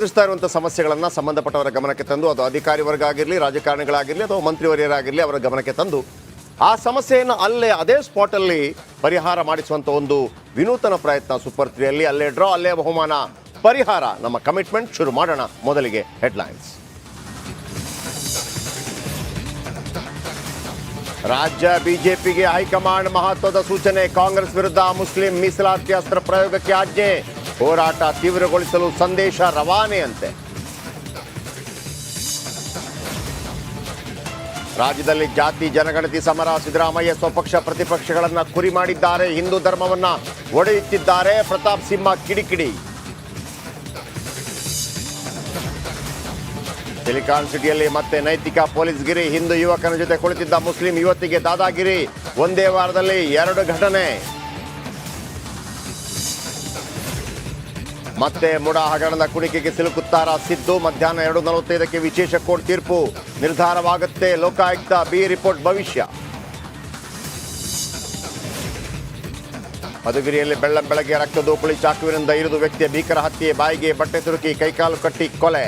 ಎದುರಿಸ್ತಾ ಇರುವಂಥ ಸಮಸ್ಯೆಗಳನ್ನು ಸಂಬಂಧಪಟ್ಟವರ ಗಮನಕ್ಕೆ ತಂದು ಅದು ಅಧಿಕಾರಿ ವರ್ಗ ಆಗಿರಲಿ ರಾಜಕಾರಣಿಗಳಾಗಿರಲಿ, ಅಥವಾ ಮಂತ್ರಿವರ್ಯರಾಗಿರಲಿ ಅವರ ಗಮನಕ್ಕೆ ತಂದು, ಆ ಸಮಸ್ಯೆಯನ್ನು ಅಲ್ಲೇ ಅದೇ ಸ್ಪಾಟಲ್ಲಿ ಪರಿಹಾರ ಮಾಡಿಸುವಂಥ ಒಂದು ವಿನೂತನ ಪ್ರಯತ್ನ ಸೂಪರ್ ತ್ರೀಯಲ್ಲಿ ಅಲ್ಲೇ ಡ್ರಾ ಅಲ್ಲೇ ಬಹುಮಾನ, ಪರಿಹಾರ. ನಮ್ಮ ಕಮಿಟ್ಮೆಂಟ್ ಶುರು ಮಾಡೋಣ ಮೊದಲಿಗೆ ಹೆಡ್ಲೈನ್ಸ್ ರಾಜ್ಯ ಬಿಜೆಪಿಗೆ ಹೈಕಮಾಂಡ್ ಮಹತ್ವದ ಸೂಚನೆ. ಕಾಂಗ್ರೆಸ್ ವಿರುದ್ಧ ಮುಸ್ಲಿಂ ಮೀಸಲಾತಿ ಅಸ್ತ್ರ ಪ್ರಯೋಗಕ್ಕೆ ಆಜ್ಞೆ. ಹೋರಾಟ ತೀವ್ರಗೊಳಿಸಲು ಸಂದೇಶ ರವಾನೆಯಂತೆ. ರಾಜ್ಯದಲ್ಲಿ ಜಾತಿ, ಜನಗಣತಿ, ಸಮರ, ಸಿದ್ದರಾಮಯ್ಯ ಸ್ವಪಕ್ಷ ಪ್ರತಿಪಕ್ಷಗಳನ್ನು ಕುರಿ ಮಾಡಿದ್ದಾರೆ. ಹಿಂದೂ ಧರ್ಮವನ್ನ ಒಡೆಯುತ್ತಿದ್ದಾರೆ. ಪ್ರತಾಪ್ ಸಿಂಹ ಕಿಡಿಕಿಡಿ. ಸಿಲಿಕಾನ್ ಸಿಟಿಯಲ್ಲಿ ಮತ್ತೆ ನೈತಿಕ ಪೊಲೀಸ್ ಗಿರಿ ಹಿಂದೂ ಯುವಕನ ಜೊತೆ ಕುಳಿತಿದ್ದ ಮುಸ್ಲಿಂ ಯುವತಿಗೆ ದಾದಾಗಿರಿ. ಒಂದೇ ವಾರದಲ್ಲಿ ಎರಡು ಘಟನೆ. ಮತ್ತೆ ಮುಡ ಹಗರಣದ ಕುಣಿಕೆಗೆ ಸಿಲುಕುತ್ತಾರ ಸಿದ್ದು? ಮಧ್ಯಾಹ್ನ ಎರಡು ನಲವತ್ತೈದಕ್ಕೆ ವಿಶೇಷ ಕೋರ್ಟ್ ತೀರ್ಪು. ನಿರ್ಧಾರವಾಗುತ್ತೆ. ಲೋಕಾಯುಕ್ತ ಬಿ ರಿಪೋರ್ಟ್ ಭವಿಷ್ಯ. ಮಧುಗಿರಿಯಲ್ಲಿ ಬೆಳ್ಳಂ ಬೆಳಗ್ಗೆ ರಕ್ತದೋಪಳಿ ಚಾಕುವಿನಿಂದ ಇರಿದು ವ್ಯಕ್ತಿಯ ಭೀಕರ ಹತ್ಯೆ ಬಾಯಿಗೆ ಬಟ್ಟೆ ತುರುಕಿ ಕೈಕಾಲು ಕಟ್ಟಿ ಕೊಲೆ.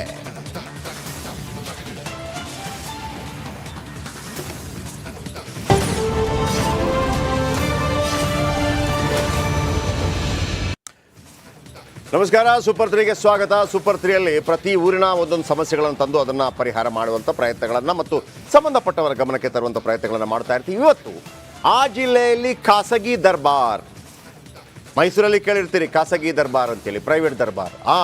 ನಮಸ್ಕಾರ ಸೂಪರ್ ತ್ರೀಗೆ ಸ್ವಾಗತ. ಸೂಪರ್ ತ್ರೀಯಲ್ಲಿ ಪ್ರತಿ ಊರಿನ ಒಂದೊಂದು ಸಮಸ್ಯೆಗಳನ್ನು ತಂದು ಅದನ್ನು ಪರಿಹಾರ ಮಾಡುವಂಥ ಪ್ರಯತ್ನಗಳನ್ನು ಮತ್ತು ಸಂಬಂಧಪಟ್ಟವರ ಗಮನಕ್ಕೆ ತರುವಂಥ ಪ್ರಯತ್ನಗಳನ್ನು ಮಾಡ್ತಾ ಇರ್ತೀವಿ. ಇವತ್ತು ಆ ಜಿಲ್ಲೆಯಲ್ಲಿ ಖಾಸಗಿ ದರ್ಬಾರ್. ಮೈಸೂರಲ್ಲಿ ಕೇಳಿರ್ತೀರಿ, ಖಾಸಗಿ ದರ್ಬಾರ್ ಅಂತೇಳಿ ಪ್ರೈವೇಟ್ ದರ್ಬಾರ್. ಆ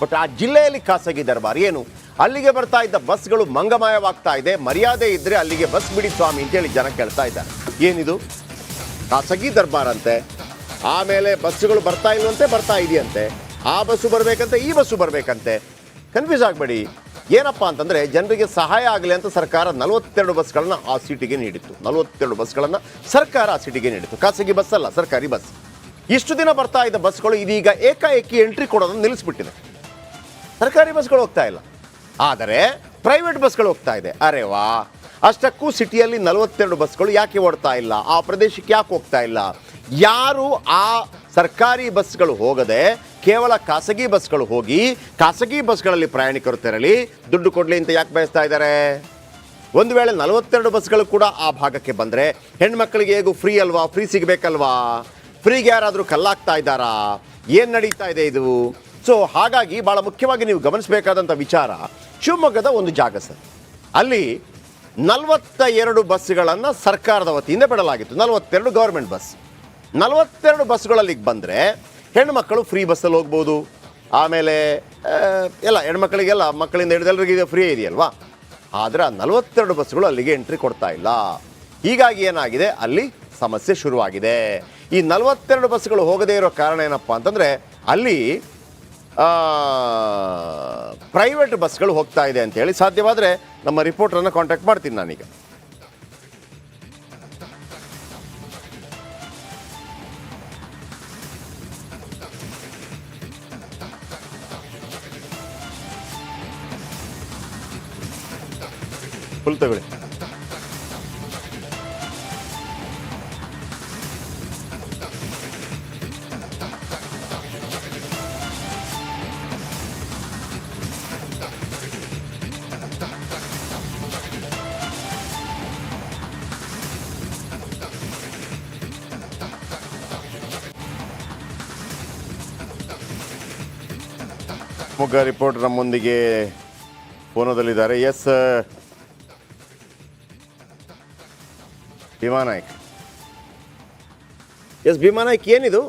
ಬಟ್ ಆ ಜಿಲ್ಲೆಯಲ್ಲಿ ಖಾಸಗಿ ದರ್ಬಾರ್ ಏನು? ಅಲ್ಲಿಗೆ ಬರ್ತಾ ಇದ್ದ ಬಸ್ಗಳು ಮಂಗಮಯವಾಗ್ತಾ ಇದೆ. ಮರ್ಯಾದೆ ಇದ್ರೆ ಅಲ್ಲಿಗೆ ಬಸ್ ಬಿಡಿ ಸ್ವಾಮಿ ಅಂತೇಳಿ ಜನ ಕೇಳ್ತಾ ಇದ್ದಾರೆ. ಏನಿದು? ಖಾಸಗಿ ದರ್ಬಾರ್ ಅಂತೆ. ಆಮೇಲೆ ಬಸ್ಸುಗಳು ಬರ್ತಾ ಇಲ್ವಂತೆ, ಬರ್ತಾ ಇದೆಯಂತೆ. ಆ ಬಸ್ಸು ಬರಬೇಕಂತೆ, ಈ ಬಸ್ಸು ಬರಬೇಕಂತೆ. ಕನ್ಫ್ಯೂಸ್ ಆಗಬೇಡಿ. ಏನಪ್ಪಾ ಅಂತಂದರೆ ಜನರಿಗೆ ಸಹಾಯ ಆಗಲಿ ಅಂತ ಸರ್ಕಾರ ನಲವತ್ತೆರಡು ಬಸ್ಗಳನ್ನು ಆ ಸೀಟಿಗೆ ನೀಡಿತ್ತು. ನಲವತ್ತೆರಡು ಬಸ್ಗಳನ್ನು ಸರ್ಕಾರ ಆ ಸೀಟಿಗೆ ನೀಡಿತ್ತು. ಖಾಸಗಿ ಬಸ್ ಅಲ್ಲ, ಸರ್ಕಾರಿ ಬಸ್. ಇಷ್ಟು ದಿನ ಬರ್ತಾ ಇದ್ದ ಬಸ್ಗಳು ಇದೀಗ ಏಕಾಏಕಿ ಎಂಟ್ರಿ ಕೊಡೋದನ್ನು ನಿಲ್ಲಿಸ್ಬಿಟ್ಟಿದೆ. ಸರ್ಕಾರಿ ಬಸ್ಗಳು ಹೋಗ್ತಾ ಇಲ್ಲ. ಆದರೆ ಪ್ರೈವೇಟ್ ಬಸ್ಗಳು ಹೋಗ್ತಾ ಇದೆ. ಅರೆ ವಾ. ಅಷ್ಟಕ್ಕೂ ಸಿಟಿಯಲ್ಲಿ ನಲವತ್ತೆರಡು ಬಸ್ಗಳು ಯಾಕೆ ಓಡ್ತಾ ಇಲ್ಲ? ಆ ಪ್ರದೇಶಕ್ಕೆ ಯಾಕೆ ಹೋಗ್ತಾ ಇಲ್ಲ? ಯಾರು ಆ ಸರ್ಕಾರಿ ಬಸ್ಗಳು ಹೋಗದೆ ಕೇವಲ ಖಾಸಗಿ ಬಸ್ಗಳು ಹೋಗಿ ಖಾಸಗಿ ಬಸ್ಗಳಲ್ಲಿ ಪ್ರಯಾಣಿಕರು ತೆರಳಿ ದುಡ್ಡು ಕೊಡಲಿ ಅಂತ ಯಾಕೆ ಬಯಸ್ತಾ ಇದ್ದಾರೆ? ಒಂದು ವೇಳೆ ನಲವತ್ತೆರಡು ಬಸ್ಗಳು ಕೂಡ ಆ ಭಾಗಕ್ಕೆ ಬಂದರೆ ಹೆಣ್ಮಕ್ಳಿಗೆ ಹೇಗೂ ಫ್ರೀ ಅಲ್ವಾ? ಫ್ರೀ ಸಿಗಬೇಕಲ್ವಾ? ಫ್ರೀಗೆ ಯಾರಾದರೂ ಕಲ್ಲಾಗ್ತಾ ಇದ್ದಾರಾ? ಏನು ನಡೀತಾ ಇದೆ ಇದು? ಸೊ ಹಾಗಾಗಿ ಭಾಳ ಮುಖ್ಯವಾಗಿ ನೀವು ಗಮನಿಸಬೇಕಾದಂಥ ವಿಚಾರ ಶಿವಮೊಗ್ಗದ ಒಂದು ಜಾಗ ಸರ್. ಅಲ್ಲಿ ನಲವತ್ತ ಎರಡು ಬಸ್ಗಳನ್ನು ಸರ್ಕಾರದ ವತಿಯಿಂದ ಬಿಡಲಾಗಿತ್ತು. ನಲವತ್ತೆರಡು ಗೌರ್ಮೆಂಟ್ ಬಸ್. ನಲವತ್ತೆರಡು ಬಸ್ಗಳಲ್ಲಿಗೆ ಬಂದರೆ ಹೆಣ್ಮಕ್ಕಳು ಫ್ರೀ ಬಸ್ಸಲ್ಲಿ ಹೋಗ್ಬೋದು. ಆಮೇಲೆ ಎಲ್ಲ ಹೆಣ್ಮಕ್ಳಿಗೆಲ್ಲ ಮಕ್ಕಳಿಂದ ಹಿಡಿದೆಲ್ಲರಿಗಿದೆ ಫ್ರೀ ಇದೆಯಲ್ವಾ? ಆದರೆ ನಲವತ್ತೆರಡು ಬಸ್ಗಳು ಅಲ್ಲಿಗೆ ಎಂಟ್ರಿ ಕೊಡ್ತಾ ಇಲ್ಲ. ಹೀಗಾಗಿ ಏನಾಗಿದೆ? ಅಲ್ಲಿ ಸಮಸ್ಯೆ ಶುರುವಾಗಿದೆ. ಈ ನಲವತ್ತೆರಡು ಬಸ್ಗಳು ಹೋಗದೇ ಇರೋ ಕಾರಣ ಏನಪ್ಪ ಅಂತಂದರೆ, ಅಲ್ಲಿ ಪ್ರೈವೇಟ್ ಬಸ್ಗಳು ಹೋಗ್ತಾ ಇದೆ ಅಂತೇಳಿ ಸಾಧ್ಯವಾದರೆ ನಮ್ಮ ರಿಪೋರ್ಟರನ್ನು ಕಾಂಟ್ಯಾಕ್ಟ್ ಮಾಡ್ತೀನಿ ನಾನೀಗ. ಫುಲ್ ತಗೊಳ್ಳಿ. ಮೊಗ್ಗ ರಿಪೋರ್ಟರ್ ನಮ್ಮೊಂದಿಗೆ ಫೋನದಲ್ಲಿದ್ದಾರೆ ಎಸ್ ಭೀಮಾ ನಾಯ್ಕ್. ಎಸ್ ಭೀಮಾ ನಾಯ್ಕ್ ಏನಿದು?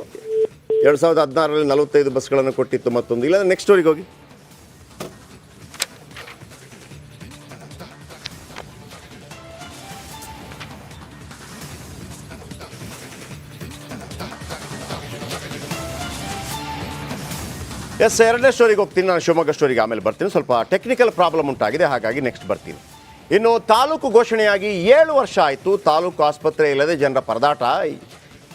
ಎರಡು ಸಾವಿರದ ಹದಿನಾರರಲ್ಲಿ ನಲವತ್ತೈದು ಬಸ್ಗಳನ್ನು ಕೊಟ್ಟಿತ್ತು ಮತ್ತೊಂದು. ಇಲ್ಲ ನೆಕ್ಸ್ಟ್ ಸ್ಟೋರಿಗೆ ಹೋಗಿ. ಎಸ್ ಎರಡನೇ ಸ್ಟೋರಿಗೆ ಹೋಗ್ತೀನಿ. ನಾನು ಶಿವಮೊಗ್ಗ ಸ್ಟೋರಿಗೆ ಆಮೇಲೆ ಬರ್ತೀನಿ. ಸ್ವಲ್ಪ ಟೆಕ್ನಿಕಲ್ ಪ್ರಾಬ್ಲಮ್ ಉಂಟಾಗಿದೆ, ಹಾಗಾಗಿ ನೆಕ್ಸ್ಟ್ ಬರ್ತೀನಿ. ಇನ್ನು ತಾಲೂಕು ಘೋಷಣೆಯಾಗಿ ಏಳು ವರ್ಷ ಆಯಿತು. ತಾಲೂಕು ಆಸ್ಪತ್ರೆ ಇಲ್ಲದೆ ಜನರ ಪರದಾಟ.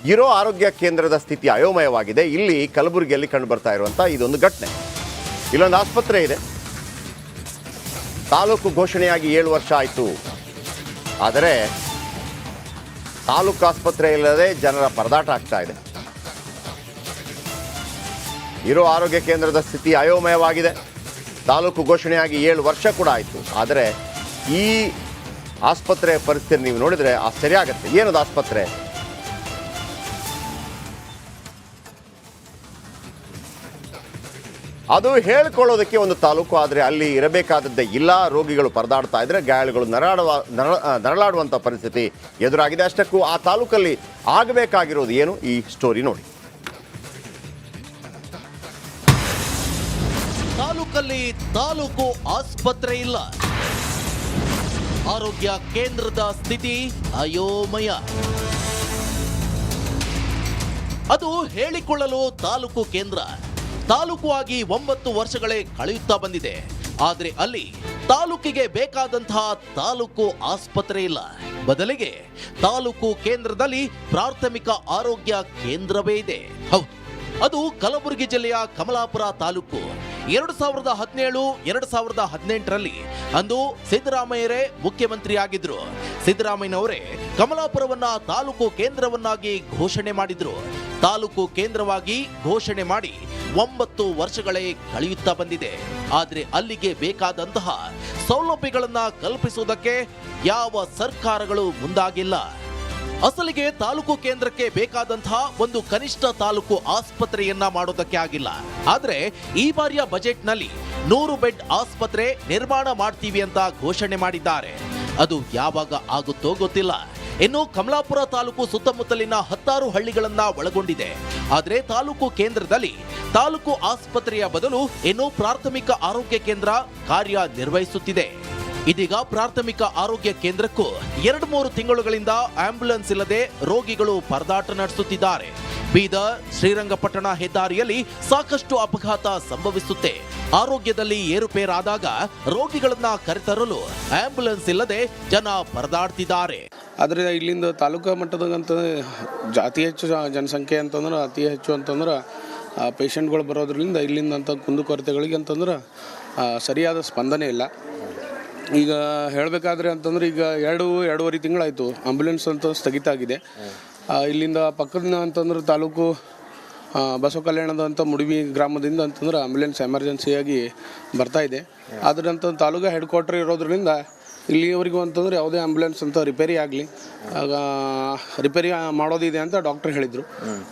ಇರೋ ಆರೋಗ್ಯ ಕೇಂದ್ರದ ಸ್ಥಿತಿ ಅಯೋಮಯವಾಗಿದೆ. ಇಲ್ಲಿ ಕಲಬುರಗಿಯಲ್ಲಿ ಕಂಡು ಬರ್ತಾ ಇರುವಂಥ ಇದೊಂದು ಘಟನೆ. ಇಲ್ಲೊಂದು ಆಸ್ಪತ್ರೆ ಇದೆ. ತಾಲೂಕು ಘೋಷಣೆಯಾಗಿ ಏಳು ವರ್ಷ ಆಯಿತು. ಆದರೆ ತಾಲೂಕು ಆಸ್ಪತ್ರೆ ಇಲ್ಲದೆ ಜನರ ಪರದಾಟ ಆಗ್ತಾ ಇದೆ. ಇರೋ ಆರೋಗ್ಯ ಕೇಂದ್ರದ ಸ್ಥಿತಿ ಅಯೋಮಯವಾಗಿದೆ. ತಾಲೂಕು ಘೋಷಣೆಯಾಗಿ ಏಳು ವರ್ಷ ಕೂಡ ಆಯಿತು. ಆದರೆ ಈ ಆಸ್ಪತ್ರೆ ಪರಿಸ್ಥಿತಿ ನೀವು ನೋಡಿದರೆ ಆಶ್ಚರ್ಯ ಆಗುತ್ತೆ ಏನದು ಆಸ್ಪತ್ರೆ? ಅದು ಹೇಳ್ಕೊಳ್ಳೋದಕ್ಕೆ ಒಂದು ತಾಲೂಕು, ಆದರೆ ಅಲ್ಲಿ ಇರಬೇಕಾದದ್ದೇ ಇಲ್ಲ. ರೋಗಿಗಳು ಪರದಾಡ್ತಾ ಇದ್ರೆ ಗಾಯಾಳುಗಳು ನರಳಾಡುವ ನರ ನರಳಾಡುವಂಥ ಪರಿಸ್ಥಿತಿ ಎದುರಾಗಿದೆ. ಅಷ್ಟಕ್ಕೂ ಆ ತಾಲೂಕಲ್ಲಿ ಆಗಬೇಕಾಗಿರೋದು ಏನು? ಈ ಸ್ಟೋರಿ ನೋಡಿ. ತಾಲೂಕಲ್ಲಿ ತಾಲೂಕು ಆಸ್ಪತ್ರೆ ಇಲ್ಲ. ಆರೋಗ್ಯ ಕೇಂದ್ರದ ಸ್ಥಿತಿ ಅಯೋಮಯ. ಅದು ಹೇಳಿಕೊಳ್ಳಲು ತಾಲೂಕು ಕೇಂದ್ರ. ತಾಲೂಕು ಆಗಿ ಒಂಬತ್ತು ವರ್ಷಗಳೇ ಕಳೆಯುತ್ತಾ ಬಂದಿದೆ. ಆದರೆ ಅಲ್ಲಿ ತಾಲೂಕಿಗೆ ಬೇಕಾದಂತಹ ತಾಲೂಕು ಆಸ್ಪತ್ರೆ ಇಲ್ಲ. ಬದಲಿಗೆ ತಾಲೂಕು ಕೇಂದ್ರದಲ್ಲಿ ಪ್ರಾಥಮಿಕ ಆರೋಗ್ಯ ಕೇಂದ್ರವೇ ಇದೆ. ಹೌದು, ಅದು ಕಲಬುರಗಿ ಜಿಲ್ಲೆಯ ಕಮಲಾಪುರ ತಾಲೂಕು. ಎರಡು ಸಾವಿರದ ಹದಿನೇಳು, ಎರಡು ಸಾವಿರದ ಹದಿನೆಂಟರಲ್ಲಿ ಅಂದು ಸಿದ್ದರಾಮಯ್ಯರೇ ಮುಖ್ಯಮಂತ್ರಿಯಾಗಿದ್ರು ಸಿದ್ದರಾಮಯ್ಯನವರೇ ಕಮಲಾಪುರವನ್ನ ತಾಲೂಕು ಕೇಂದ್ರವನ್ನಾಗಿ ಘೋಷಣೆ ಮಾಡಿದ್ರು. ತಾಲೂಕು ಕೇಂದ್ರವಾಗಿ ಘೋಷಣೆ ಮಾಡಿ ಒಂಬತ್ತು ವರ್ಷಗಳೇ ಕಳೆಯುತ್ತಾ ಬಂದಿದೆ. ಆದರೆ ಅಲ್ಲಿಗೆ ಬೇಕಾದಂತಹ ಸೌಲಭ್ಯಗಳನ್ನು ಕಲ್ಪಿಸುವುದಕ್ಕೆ ಯಾವ ಸರ್ಕಾರಗಳು ಮುಂದಾಗಿಲ್ಲ. ಅಸಲಿಗೆ ತಾಲೂಕು ಕೇಂದ್ರಕ್ಕೆ ಬೇಕಾದಂತಹ ಒಂದು ಕನಿಷ್ಠ ತಾಲೂಕು ಆಸ್ಪತ್ರೆಯನ್ನ ಮಾಡೋದಕ್ಕೆ ಆಗಿಲ್ಲ. ಆದರೆ ಈ ಬಾರಿಯ ಬಜೆಟ್ನಲ್ಲಿ ನೂರು ಬೆಡ್ ಆಸ್ಪತ್ರೆ ನಿರ್ಮಾಣ ಮಾಡ್ತೀವಿ ಅಂತ ಘೋಷಣೆ ಮಾಡಿದ್ದಾರೆ. ಅದು ಯಾವಾಗ ಆಗುತ್ತೋ ಗೊತ್ತಿಲ್ಲ. ಇನ್ನು ಕಮಲಾಪುರ ತಾಲೂಕು ಸುತ್ತಮುತ್ತಲಿನ ಹತ್ತಾರು ಹಳ್ಳಿಗಳನ್ನ ಒಳಗೊಂಡಿದೆ. ಆದರೆ ತಾಲೂಕು ಕೇಂದ್ರದಲ್ಲಿ ತಾಲೂಕು ಆಸ್ಪತ್ರೆಯ ಬದಲು ಇನ್ನು ಪ್ರಾಥಮಿಕ ಆರೋಗ್ಯ ಕೇಂದ್ರ ಕಾರ್ಯ ನಿರ್ವಹಿಸುತ್ತಿದೆ ಇದೀಗ ಪ್ರಾಥಮಿಕ ಆರೋಗ್ಯ ಕೇಂದ್ರಕ್ಕೂ ಎರಡು ಮೂರು ತಿಂಗಳುಗಳಿಂದ ಆಂಬ್ಯುಲೆನ್ಸ್ ಇಲ್ಲದೆ ರೋಗಿಗಳು ಪರದಾಟ ನಡೆಸುತ್ತಿದ್ದಾರೆ. ಬೀದರ್, ಶ್ರೀರಂಗಪಟ್ಟಣ ಹೆದ್ದಾರಿಯಲ್ಲಿ ಸಾಕಷ್ಟು ಅಪಘಾತ ಸಂಭವಿಸುತ್ತೆ. ಆರೋಗ್ಯದಲ್ಲಿ ಏರುಪೇರಾದಾಗ ರೋಗಿಗಳನ್ನ ಕರೆತರಲು ಆಂಬ್ಯುಲೆನ್ಸ್ ಇಲ್ಲದೆ ಜನ ಪರದಾಡ್ತಿದ್ದಾರೆ. ಆದರೆ ಇಲ್ಲಿಂದ ತಾಲೂಕಾ ಮಟ್ಟದಂತ ಅತಿ ಹೆಚ್ಚು ಜನಸಂಖ್ಯೆ ಅಂತಂದ್ರೆ ಅತಿ ಹೆಚ್ಚು ಅಂತಂದ್ರೆ ಪೇಷಂಟ್ಗಳು ಬರೋದ್ರಿಂದ ಇಲ್ಲಿಂದ ಅಂತ ಕುಂದುಕೊರತೆಗಳಿಗೆ ಅಂತಂದ್ರೆ ಸರಿಯಾದ ಸ್ಪಂದನೆ ಇಲ್ಲ. ಈಗ ಹೇಳಬೇಕಾದ್ರೆ ಅಂತಂದ್ರೆ ಈಗ ಎರಡು, ಎರಡೂವರೆ ತಿಂಗಳಾಯಿತು. ಆಂಬ್ಯುಲೆನ್ಸ್ ಅಂತ ಸ್ಥಗಿತ ಆಗಿದೆ. ಇಲ್ಲಿಂದ ಪಕ್ಕದ ಅಂತಂದ್ರೆ ತಾಲೂಕು ಬಸವ ಕಲ್ಯಾಣದ ಅಂತ ಮುಡಿಬಿ ಗ್ರಾಮದಿಂದ ಅಂತಂದ್ರೆ ಆಂಬ್ಯುಲೆನ್ಸ್ ಎಮರ್ಜೆನ್ಸಿಯಾಗಿ ಬರ್ತಾ ಇದೆ. ಆದ್ರಂತ ತಾಲೂಕು ಹೆಡ್ ಕ್ವಾರ್ಟರ್ ಇರೋದ್ರಿಂದ ಇಲ್ಲಿವರೆಗೂ ಅಂತಂದ್ರೆ ಯಾವುದೇ ಆಂಬ್ಯುಲೆನ್ಸ್ ಅಂತ ರಿಪೇರಿ ಆಗಲಿ, ಆಗ ರಿಪೇರಿ ಮಾಡೋದಿದೆ ಅಂತ ಡಾಕ್ಟರ್ ಹೇಳಿದರು.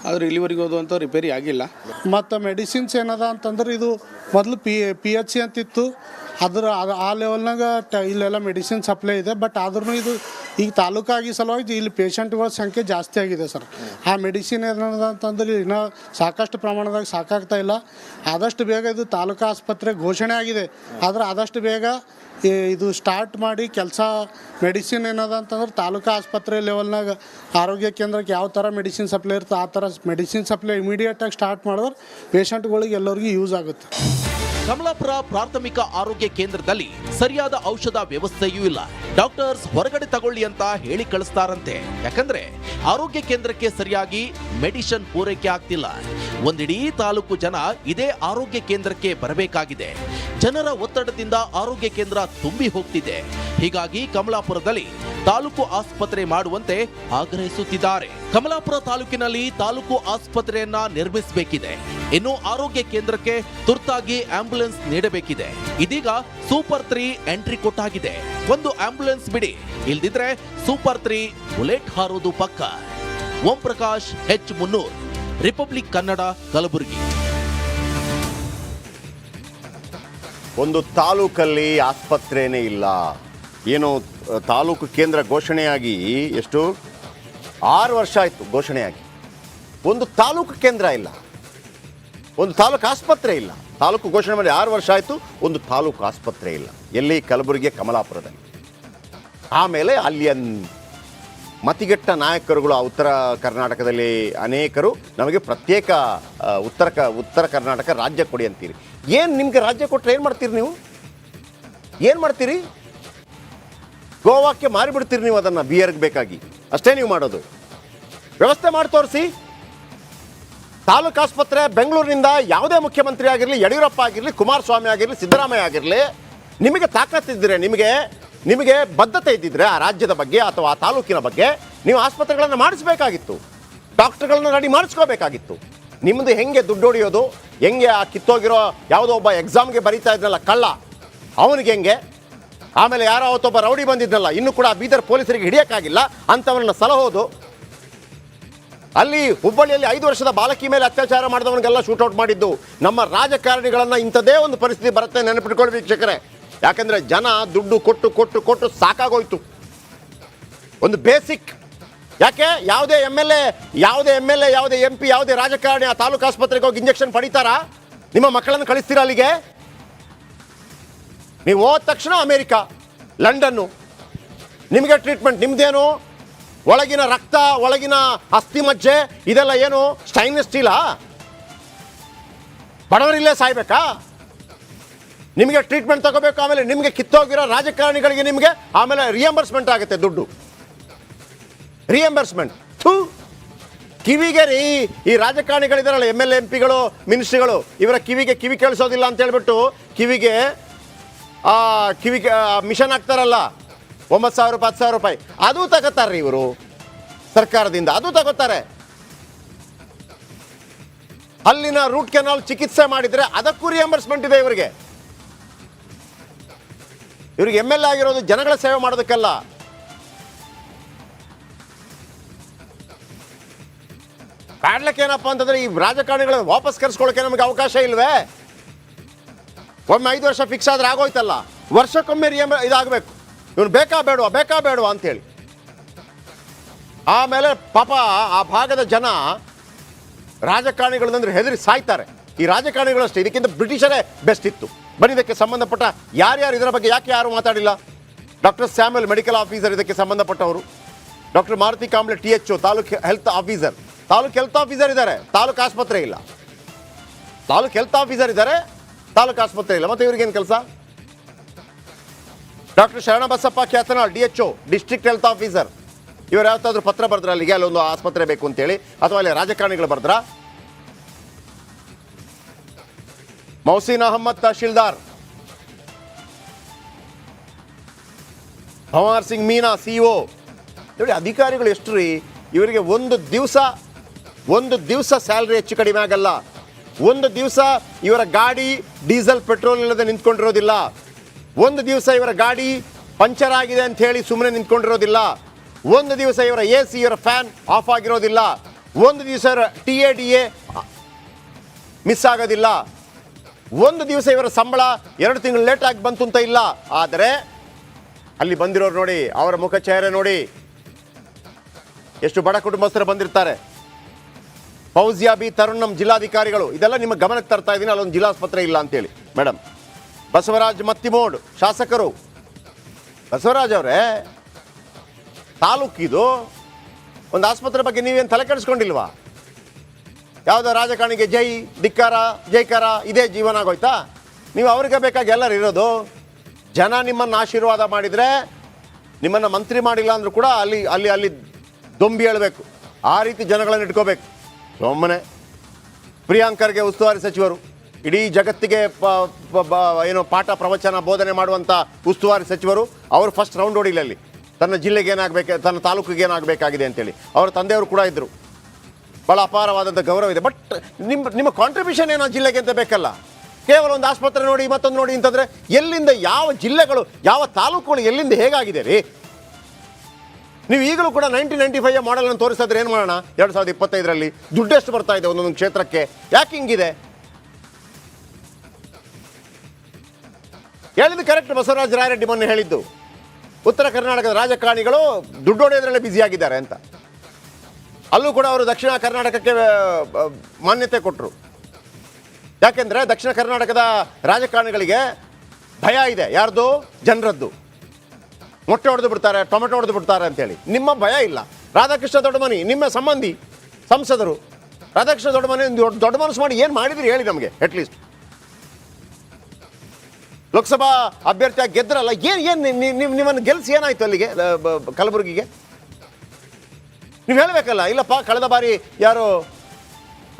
ಆದರೆ ಇಲ್ಲಿವರೆಗೂ ಅದು ಅಂತ ರಿಪೇರಿ ಆಗಿಲ್ಲ. ಮತ್ತು ಮೆಡಿಸಿನ್ಸ್ ಏನದ ಅಂತಂದ್ರೆ ಇದು ಮೊದಲು ಪಿ ಪಿ ಎಚ್ ಸಿ ಅಂತಿತ್ತು. ಅದ್ರ ಅದ್- ಆ ಲೆವೆಲ್ನಾಗ ಟ, ಇಲ್ಲೆಲ್ಲ ಮೆಡಿಸಿನ್ ಸಪ್ಲೈ ಇದೆ. ಬಟ್ ಆದ್ರೂ ಇದು ಈಗ ತಾಲೂಕಾಗಿ ಸಲುವಾಗಿ ಇಲ್ಲಿ ಪೇಷಂಟ್ಗಳ ಸಂಖ್ಯೆ ಜಾಸ್ತಿ ಆಗಿದೆ ಸರ್. ಆ ಮೆಡಿಸಿನ್ ಏನದ ಅಂತಂದ್ರೆ ಇನ್ನೂ ಸಾಕಷ್ಟು ಪ್ರಮಾಣದಾಗ ಸಾಕಾಗ್ತಾ ಇಲ್ಲ. ಆದಷ್ಟು ಬೇಗ ಇದು ತಾಲೂಕು ಆಸ್ಪತ್ರೆ ಘೋಷಣೆ ಆಗಿದೆ. ಆದ್ರೆ ಆದಷ್ಟು ಬೇಗ ಇದು ಸ್ಟಾರ್ಟ್ ಮಾಡಿ ಕೆಲಸ ಮೆಡಿಸಿನ್ ಏನದ ಅಂತಂದ್ರೆ ತಾಲೂಕು ಆಸ್ಪತ್ರೆ ಲೆವೆಲ್ನಾಗ ಆರೋಗ್ಯ ಕೇಂದ್ರಕ್ಕೆ ಯಾವ ಥರ ಮೆಡಿಸಿನ್ ಸಪ್ಲೈ ಇರ್ತದೆ ಆ ಥರ ಮೆಡಿಸಿನ್ ಸಪ್ಲೈ ಇಮಿಡಿಯೇಟಾಗಿ ಸ್ಟಾರ್ಟ್ ಮಾಡಿದ್ರೆ ಪೇಷಂಟ್ಗಳಿಗೆ ಎಲ್ಲರಿಗೂ ಯೂಸ್ ಆಗುತ್ತೆ. ಕಮಲಾಪುರ ಪ್ರಾಥಮಿಕ ಆರೋಗ್ಯ ಕೇಂದ್ರದಲ್ಲಿ ಸರಿಯಾದ ಔಷಧ ವ್ಯವಸ್ಥೆಯೂ ಇಲ್ಲ. ಡಾಕ್ಟರ್ಸ್ ಹೊರಗಡೆ ತಗೊಳ್ಳಿ ಅಂತ ಹೇಳಿ ಕಳಿಸ್ತಾರಂತೆ. ಯಾಕಂದ್ರೆ ಆರೋಗ್ಯ ಕೇಂದ್ರಕ್ಕೆ ಸರಿಯಾಗಿ ಮೆಡಿಷನ್ ಪೂರೈಕೆ ಆಗ್ತಿಲ್ಲ. ಒಂದಿಡೀ ತಾಲೂಕು ಜನ ಇದೇ ಆರೋಗ್ಯ ಕೇಂದ್ರಕ್ಕೆ ಬರಬೇಕಾಗಿದೆ. ಜನರ ಒತ್ತಡದಿಂದ ಆರೋಗ್ಯ ಕೇಂದ್ರ ತುಂಬಿ ಹೋಗ್ತಿದೆ. ಹೀಗಾಗಿ ಕಮಲಾಪುರದಲ್ಲಿ ತಾಲೂಕು ಆಸ್ಪತ್ರೆ ಮಾಡುವಂತೆ ಆಗ್ರಹಿಸುತ್ತಿದ್ದಾರೆ. ಕಮಲಾಪುರ ತಾಲೂಕಿನಲ್ಲಿ ತಾಲೂಕು ಆಸ್ಪತ್ರೆಯನ್ನ ನಿರ್ಮಿಸಬೇಕಿದೆ. ಇನ್ನು ಆರೋಗ್ಯ ಕೇಂದ್ರಕ್ಕೆ ತುರ್ತಾಗಿ ಆಂಬ್ಯುಲೆನ್ಸ್ ನೀಡಬೇಕಿದೆ. ಇದೀಗ ಸೂಪರ್ ತ್ರೀ ಎಂಟ್ರಿ ಕೊಟ್ಟಾಗಿದೆ. ಒಂದು ಆಂಬ್ಯುಲೆನ್ಸ್ ಬಿಡಿ. ಇಲ್ದಿದ್ರೆ ಸೂಪರ್ ತ್ರೀ ಬುಲೆಟ್ ಹಾರೋದು ಪಕ್ಕ. Om Prakash H Munnur, Republic Kannada, Kalaburagi. ಒಂದು ತಾಲೂಕಲ್ಲಿ ಆಸ್ಪತ್ರೆನೇ ಇಲ್ಲ. ಏನು, ತಾಲೂಕು ಕೇಂದ್ರ ಘೋಷಣೆಯಾಗಿ ಎಷ್ಟು? ಆರು ವರ್ಷ ಆಯಿತು ಘೋಷಣೆಯಾಗಿ. ಒಂದು ತಾಲೂಕು ಕೇಂದ್ರ ಇಲ್ಲ. ಒಂದು ತಾಲೂಕು ಆಸ್ಪತ್ರೆ ಇಲ್ಲ. ತಾಲೂಕು ಘೋಷಣೆ ಮಾಡಿ ಆರು ವರ್ಷ ಆಯಿತು, ಒಂದು ತಾಲೂಕು ಆಸ್ಪತ್ರೆ ಇಲ್ಲ. ಎಲ್ಲಿ ಕಲಬುರಗಿ ಕಮಲಾಪುರದಲ್ಲಿ. ಆಮೇಲೆ ಅಲ್ಲಿಯ ಮತಿಗೆಟ್ಟ ನಾಯಕರುಗಳು, ಆ ಉತ್ತರ ಕರ್ನಾಟಕದಲ್ಲಿ ಅನೇಕರು ನಮಗೆ ಪ್ರತ್ಯೇಕ ಉತ್ತರ ಕ, ಉತ್ತರ ಕರ್ನಾಟಕ ರಾಜ್ಯ ಕೊಡಿ ಅಂತೀರಿ. ಏನು ನಿಮಗೆ ರಾಜ್ಯ ಕೊಟ್ಟರೆ ಏನು ಮಾಡ್ತೀರಿ ನೀವು? ಏನು ಮಾಡ್ತೀರಿ? ಗೋವಾಕ್ಕೆ ಮಾರಿಬಿಡ್ತೀರಿ ನೀವು ಅದನ್ನು ಬಿಯರ್ಗೆ ಬೇಕಾಗಿ. ಅಷ್ಟೇ ನೀವು ಮಾಡೋದು. ವ್ಯವಸ್ಥೆ ಮಾಡಿ ತೋರಿಸಿ. ತಾಲೂಕು ಆಸ್ಪತ್ರೆ ಬೆಂಗಳೂರಿನಿಂದ ಯಾವುದೇ ಮುಖ್ಯಮಂತ್ರಿ ಆಗಿರಲಿ, ಯಡಿಯೂರಪ್ಪ ಆಗಿರಲಿ, ಕುಮಾರಸ್ವಾಮಿ ಆಗಿರಲಿ, ಸಿದ್ದರಾಮಯ್ಯ ಆಗಿರಲಿ, ನಿಮಗೆ ತಾಕತ್ತಿದ್ದರೆ ನಿಮಗೆ ನಿಮಗೆ ಬದ್ಧತೆ ಇದ್ದಿದ್ರೆ ಆ ರಾಜ್ಯದ ಬಗ್ಗೆ ಅಥವಾ ಆ ತಾಲೂಕಿನ ಬಗ್ಗೆ ನೀವು ಆಸ್ಪತ್ರೆಗಳನ್ನು ಮಾಡಿಸ್ಬೇಕಾಗಿತ್ತು. ಡಾಕ್ಟರ್ಗಳನ್ನ ರೆಡಿ ಮಾಡಿಸ್ಕೋಬೇಕಾಗಿತ್ತು. ನಿಮ್ಮದು ಹೆಂಗೆ ದುಡ್ಡು ಹೊಡೆಯೋದು, ಹೆಂಗೆ ಆ ಕಿತ್ತೋಗಿರೋ ಯಾವುದೋ ಒಬ್ಬ ಎಕ್ಸಾಮ್ಗೆ ಬರೀತಾ ಇದ್ರಲ್ಲ ಕಳ್ಳ, ಅವನಿಗೆ ಹೆಂಗೆ? ಆಮೇಲೆ ಯಾರೋ ಅವತ್ತೊಬ್ಬ ರೌಡಿ ಬಂದಿದ್ದಲ್ಲ ಇನ್ನು ಕೂಡ ಬೀದರ್ ಪೊಲೀಸರಿಗೆ ಹಿಡಿಯೋಕ್ಕಾಗಿಲ್ಲ ಅಂಥವನ್ನ ಸಲಹೋದು. ಅಲ್ಲಿ ಹುಬ್ಬಳ್ಳಿಯಲ್ಲಿ ಐದು ವರ್ಷದ ಬಾಲಕಿ ಮೇಲೆ ಅತ್ಯಾಚಾರ ಮಾಡಿದವನಿಗೆಲ್ಲ ಶೂಟೌಟ್ ಮಾಡಿದ್ದು. ನಮ್ಮ ರಾಜಕಾರಣಿಗಳನ್ನು ಇಂಥದೇ ಒಂದು ಪರಿಸ್ಥಿತಿ ಬರುತ್ತೆ ನೆನಪಿಟ್ಕೊಳ್ಳಿ ವೀಕ್ಷಕರೇ. ಯಾಕಂದ್ರೆ ಜನ ದುಡ್ಡು ಕೊಟ್ಟು ಕೊಟ್ಟು ಕೊಟ್ಟು ಸಾಕಾಗೋಯ್ತು. ಒಂದು ಬೇಸಿಕ್ ಯಾಕೆ? ಯಾವುದೇ ಎಂ ಎಲ್ ಎ ಯಾವುದೇ ಎಂ ಎಲ್ ಎ ಯಾವುದೇ ಎಂ ಪಿ ಯಾವುದೇ ರಾಜಕಾರಣಿ ಆ ತಾಲೂಕು ಆಸ್ಪತ್ರೆಗೆ ಹೋಗಿ ಇಂಜೆಕ್ಷನ್ ಪಡಿತಾರಾ? ನಿಮ್ಮ ಮಕ್ಕಳನ್ನು ಕಳಿಸ್ತೀರಾ ಅಲ್ಲಿಗೆ? ನೀವು ಹೋದ ತಕ್ಷಣ ಅಮೇರಿಕಾ, ಲಂಡನ್ನು. ನಿಮಗೆ ಟ್ರೀಟ್ಮೆಂಟ್ ನಿಮ್ದೇನು? ಒಳಗಿನ ರಕ್ತ, ಒಳಗಿನ ಅಸ್ಥಿ ಮಜ್ಜೆ, ಇದೆಲ್ಲ ಏನು? ಸ್ಟೈನ್ಲೆಸ್ ಸ್ಟೀಲಾ ಬಡವರಿಲ್ಲೇ ಸಾಯ್ಬೇಕಾ? ನಿಮಗೆ ಟ್ರೀಟ್ಮೆಂಟ್ ತಗೋಬೇಕು, ಆಮೇಲೆ ನಿಮಗೆ ಕಿತ್ತೋಗಿರೋ ರಾಜಕಾರಣಿಗಳಿಗೆ ನಿಮಗೆ ಆಮೇಲೆ ರಿಯಂಬರ್ಸ್ಮೆಂಟ್ ಆಗುತ್ತೆ ದುಡ್ಡು. ರಿಯಂಬರ್ಸ್ಮೆಂಟ್ ಥೂ! ಕಿವಿಗೆ ರೀ ಈ ರಾಜಕಾರಣಿಗಳಿದಾರಲ್ಲ ಎಂ ಎಲ್ ಎಂ ಪಿಗಳು ಮಿನಿಸ್ಟ್ರಿಗಳು ಇವರ ಕಿವಿಗೆ ಕಿವಿ ಕೇಳಿಸೋದಿಲ್ಲ ಅಂತ ಹೇಳ್ಬಿಟ್ಟು ಕಿವಿಗೆ ಆ, ಕಿವಿಗೆ ಮಿಷನ್ ಹಾಕ್ತಾರಲ್ಲ. ಒಂಬತ್ತು ಸಾವಿರ ರೂಪಾಯಿ ಹತ್ತು ಸಾವಿರ ರೂಪಾಯಿ. ಅದು ತಗೋತಾರ್ರಿ ಇವರು. ಸರ್ಕಾರದಿಂದ ಅದು ತಗೋತಾರೆ. ಅಲ್ಲಿನ ರೂಟ್ ಕೆನಾಲ್ ಚಿಕಿತ್ಸೆ ಮಾಡಿದ್ರೆ ಅದಕ್ಕೂ ರಿಯಂಬರ್ಸ್ಮೆಂಟ್ ಇದೆ ಇವರಿಗೆ. ಇವ್ರಿಗೆ ಎಂ ಎಲ್ ಆಗಿರೋದು ಜನಗಳ ಸೇವೆ ಮಾಡೋದಕ್ಕಲ್ಲ. ಕಾಡ್ಲಕ್ಕೆ ಏನಪ್ಪ ಅಂತಂದ್ರೆ ಈ ರಾಜಕಾರಣಿಗಳನ್ನು ವಾಪಸ್ ಕರೆಸ್ಕೊಳ್ಳೋಕೆ ನಮಗೆ ಅವಕಾಶ ಇಲ್ವೇ? ಒಮ್ಮೆ ಐದು ವರ್ಷ ಫಿಕ್ಸ್ ಆದರೆ ಆಗೋಯ್ತಲ್ಲ. ವರ್ಷಕ್ಕೊಮ್ಮೆ ರಿಯಮ್ ಇದಾಗಬೇಕು. ಇವನು ಬೇಕಾ ಬೇಡವಾ? ಬೇಕಾ ಬೇಡವಾ ಅಂತೇಳಿ. ಆಮೇಲೆ ಪಾಪ ಆ ಭಾಗದ ಜನ ರಾಜಕಾರಣಿಗಳಂದ್ರೆ ಹೆದರಿ ಸಾಯ್ತಾರೆ. ಈ ರಾಜಕಾರಣಿಗಳಷ್ಟೇ, ಇದಕ್ಕಿಂತ ಬ್ರಿಟಿಷರೇ ಬೆಸ್ಟ್ ಇತ್ತು. ಬನ್ನಿ, ಇದಕ್ಕೆ ಸಂಬಂಧಪಟ್ಟ ಯಾರ್ಯಾರು ಇದರ ಬಗ್ಗೆ ಯಾಕೆ ಯಾರು ಮಾತಾಡಿಲ್ಲ? ಡಾಕ್ಟರ್ ಸ್ಯಾಮಲ್ ಮೆಡಿಕಲ್ ಆಫೀಸರ್ ಇದಕ್ಕೆ ಸಂಬಂಧಪಟ್ಟವರು. Doctor Maruti Kamble T H taluk health officer. Taluk health officer ಇದ್ದಾರೆ. ತಾಲೂಕು ಆಸ್ಪತ್ರೆ ಇಲ್ಲ. ತಾಲೂಕು ಹೆಲ್ತ್ ಆಫೀಸರ್ ಇದ್ದಾರೆ. ತಾಲೂಕು ಆಸ್ಪತ್ರೆ ಇಲ್ಲ. ಮತ್ತೆ ಇವ್ರಿಗೇನು ಕೆಲಸ? Doctor Sharanabasappa Khyatanal, D H district health officer ಇವರು ಯಾವತ್ತಾದ್ರೂ ಪತ್ರ ಬರೆದ್ರ ಅಲ್ಲಿಗೆ? ಅಲ್ಲೊಂದು ಆಸ್ಪತ್ರೆ ಬೇಕು ಅಂತೇಳಿ. ಅಥವಾ ಅಲ್ಲಿ ರಾಜಕಾರಣಿಗಳು ಬರೆದ್ರ? ಮೌಸಿನ್ ಅಹಮ್ಮದ್ ತಹಶೀಲ್ದಾರ್. ಭವಾರ್ ಸಿಂಗ್ ಮೀನಾ ಸಿಇಒ ನೋಡಿ, ಅಧಿಕಾರಿಗಳು ಎಷ್ಟು ರೀ ಇವರಿಗೆ ಒಂದು ದಿವಸ ಒಂದು ದಿವಸ ಸ್ಯಾಲ್ರಿ ಹೆಚ್ಚು ಕಡಿಮೆ ಆಗಲ್ಲ. ಒಂದು ದಿವಸ ಇವರ ಗಾಡಿ ಡೀಸೆಲ್ ಪೆಟ್ರೋಲ್ ಇಲ್ಲದೆ ನಿಂತ್ಕೊಂಡಿರೋದಿಲ್ಲ. ಒಂದು ದಿವಸ ಇವರ ಗಾಡಿ ಪಂಚರ್ ಆಗಿದೆ ಅಂತ ಹೇಳಿ ಸುಮ್ಮನೆ ನಿಂತ್ಕೊಂಡಿರೋದಿಲ್ಲ. ಒಂದು ದಿವಸ ಇವರ ಎ ಸಿ ಇವರ ಫ್ಯಾನ್ ಆಫ್ ಆಗಿರೋದಿಲ್ಲ. ಒಂದು ದಿವಸ ಇವರ T A D A miss ಆಗೋದಿಲ್ಲ. ಒಂದು ದಿವಸ ಇವರ ಸಂಬಳ ಎರಡು ತಿಂಗಳು ಲೇಟ್ ಆಗಿ ಬಂತು ಅಂತ ಇಲ್ಲ. ಆದರೆ ಅಲ್ಲಿ ಬಂದಿರೋರು ನೋಡಿ, ಅವರ ಮುಖ ಚೇಹರೆ ನೋಡಿ, ಎಷ್ಟು ಬಡ ಕುಟುಂಬಸ್ಥರು ಬಂದಿರ್ತಾರೆ. ಫೌಜಿಯಾ ಬಿ ತರುಣ್ ನಮ್ಮ ಜಿಲ್ಲಾಧಿಕಾರಿಗಳು. ಇದೆಲ್ಲ ನಿಮ್ಮ ಗಮನಕ್ಕೆ ತರ್ತಾ ಇದ್ದೀನಿ, ಅಲ್ಲೊಂದು ಜಿಲ್ಲಾಸ್ಪತ್ರೆ ಇಲ್ಲ ಅಂತೇಳಿ. ಮೇಡಮ್ ಬಸವರಾಜ್ ಮತ್ತಿಮೋಡ್, ಶಾಸಕರು. ಬಸವರಾಜ್ ಅವರೇ ತಾಲೂಕಿದು ಒಂದು ಆಸ್ಪತ್ರೆ ಬಗ್ಗೆ ನೀವೇನು ತಲೆ ಕೆಡಿಸ್ಕೊಂಡಿಲ್ವಾ? ಯಾವುದೋ ರಾಜಕಾರಣಿಗೆ ಜೈ, ಧಿಕ್ಕಾರ, ಜೈಕಾರ, ಇದೇ ಜೀವನ ಆಗೋಯ್ತಾ? ನೀವು ಅವ್ರಿಗೆ ಬೇಕಾಗಿ ಎಲ್ಲರೂ ಇರೋದು. ಜನ ನಿಮ್ಮನ್ನು ಆಶೀರ್ವಾದ ಮಾಡಿದರೆ ನಿಮ್ಮನ್ನು ಮಂತ್ರಿ ಮಾಡಿಲ್ಲ ಅಂದರೂ ಕೂಡ ಅಲ್ಲಿ ಅಲ್ಲಿ ಅಲ್ಲಿ ದೊಂಬಿ ಹೇಳಬೇಕು. ಆ ರೀತಿ ಜನಗಳನ್ನು ಇಟ್ಕೋಬೇಕು ಸುಮ್ಮನೆ ಪ್ರಿಯಾಂಕರ್ಗೆ ಉಸ್ತುವಾರಿ ಸಚಿವರು, ಇಡೀ ಜಗತ್ತಿಗೆ ಏನು ಪಾಠ ಪ್ರವಚನ ಬೋಧನೆ ಮಾಡುವಂಥ ಉಸ್ತುವಾರಿ ಸಚಿವರು, ಅವರು ಫಸ್ಟ್ ರೌಂಡ್ ಹೊಡಿಲಿ ಅಲ್ಲಿ ತನ್ನ ಜಿಲ್ಲೆಗೆ ಏನಾಗಬೇಕು, ತನ್ನ ತಾಲೂಕಿಗೆ ಏನಾಗಬೇಕಾಗಿದೆ ಅಂತೇಳಿ. ಅವರ ತಂದೆಯವರು ಕೂಡ ಇದ್ದರು ಭಾಳ ಅಪಾರವಾದಂಥ ಗೌರವ ಇದೆ. ಬಟ್ ನಿಮ್ಮ ನಿಮ್ಮ ಕಾಂಟ್ರಿಬ್ಯೂಷನ್ ಏನೋ ಜಿಲ್ಲೆಗೆ ಅಂತ ಬೇಕಲ್ಲ. ಕೇವಲ ಒಂದು ಆಸ್ಪತ್ರೆ ನೋಡಿ, ಮತ್ತೊಂದು ನೋಡಿ ಅಂತಂದರೆ ಎಲ್ಲಿಂದ ಯಾವ ಜಿಲ್ಲೆಗಳು, ಯಾವ ತಾಲೂಕುಗಳು ಎಲ್ಲಿಂದ ಹೇಗಾಗಿದೆ ರೀ? ನೀವು ಈಗಲೂ ಕೂಡ ನೈನ್ಟೀನ್ ನೈಂಟಿ ಫೈವ್ ಅನ್ನು ತೋರಿಸಿದ್ರೆ ಏನು ಮಾಡೋಣ? ಎರಡು ಸಾವಿರದ ಇಪ್ಪತ್ತೈದರಲ್ಲಿ ದುಡ್ಡೆಷ್ಟು ಬರ್ತಾ ಇದೆ ಒಂದೊಂದು ಕ್ಷೇತ್ರಕ್ಕೆ. ಯಾಕೆ ಹಿಂಗಿದೆ? ಹೇಳಿದ್ದು ಕರೆಕ್ಟ್ ಬಸವರಾಜ ರಾಯರೆಡ್ಡಿ ಮೊನ್ನೆ ಹೇಳಿದ್ದು. ಉತ್ತರ ಕರ್ನಾಟಕದ ರಾಜಕಾರಣಿಗಳು ದುಡ್ಡು ಹೊಡೆಯೋದ್ರಲ್ಲೇ ಬ್ಯುಸಿಯಾಗಿದ್ದಾರೆ ಅಂತ. ಅಲ್ಲೂ ಕೂಡ ಅವರು ದಕ್ಷಿಣ ಕರ್ನಾಟಕಕ್ಕೆ ಮಾನ್ಯತೆ ಕೊಟ್ಟರು ಯಾಕೆಂದ್ರೆ ದಕ್ಷಿಣ ಕರ್ನಾಟಕದ ರಾಜಕಾರಣಿಗಳಿಗೆ ಭಯ ಇದೆ. ಯಾರ್ದು? ಜನರದ್ದು. ಮೊಟ್ಟೆ ಹೊಡೆದು ಬಿಡ್ತಾರೆ, ಟೊಮೆಟೊ ಹೊಡೆದು ಬಿಡ್ತಾರೆ ಅಂತೇಳಿ. ನಿಮ್ಮ ಭಯ ಇಲ್ಲ. ರಾಧಾಕೃಷ್ಣ ದೊಡ್ಡಮನಿ ನಿಮ್ಮ ಸಂಬಂಧಿ, ಸಂಸದರು. ರಾಧಾಕೃಷ್ಣ ದೊಡ್ಡಮನಿ ದೊಡ್ಡ ದೊಡ್ಡ ಮನಸ್ಸು ಮಾಡಿ ಏನು ಮಾಡಿದ್ರಿ ಹೇಳಿ ನಮಗೆ ಅಟ್ಲೀಸ್ಟ್ ಲೋಕಸಭಾ ಅಭ್ಯರ್ಥಿಯಾಗಿ ಗೆದ್ರಲ್ಲ, ಏನು ಏನು ನೀವು ನಿಮ್ಮನ್ನು ಗೆಲ್ಸಿ ಏನಾಯ್ತು ಅಲ್ಲಿಗೆ ಕಲಬುರಗಿಗೆ? ನೀವು ಹೇಳಬೇಕಲ್ಲ, ಇಲ್ಲಪ್ಪ, ಕಳೆದ ಬಾರಿ ಯಾರು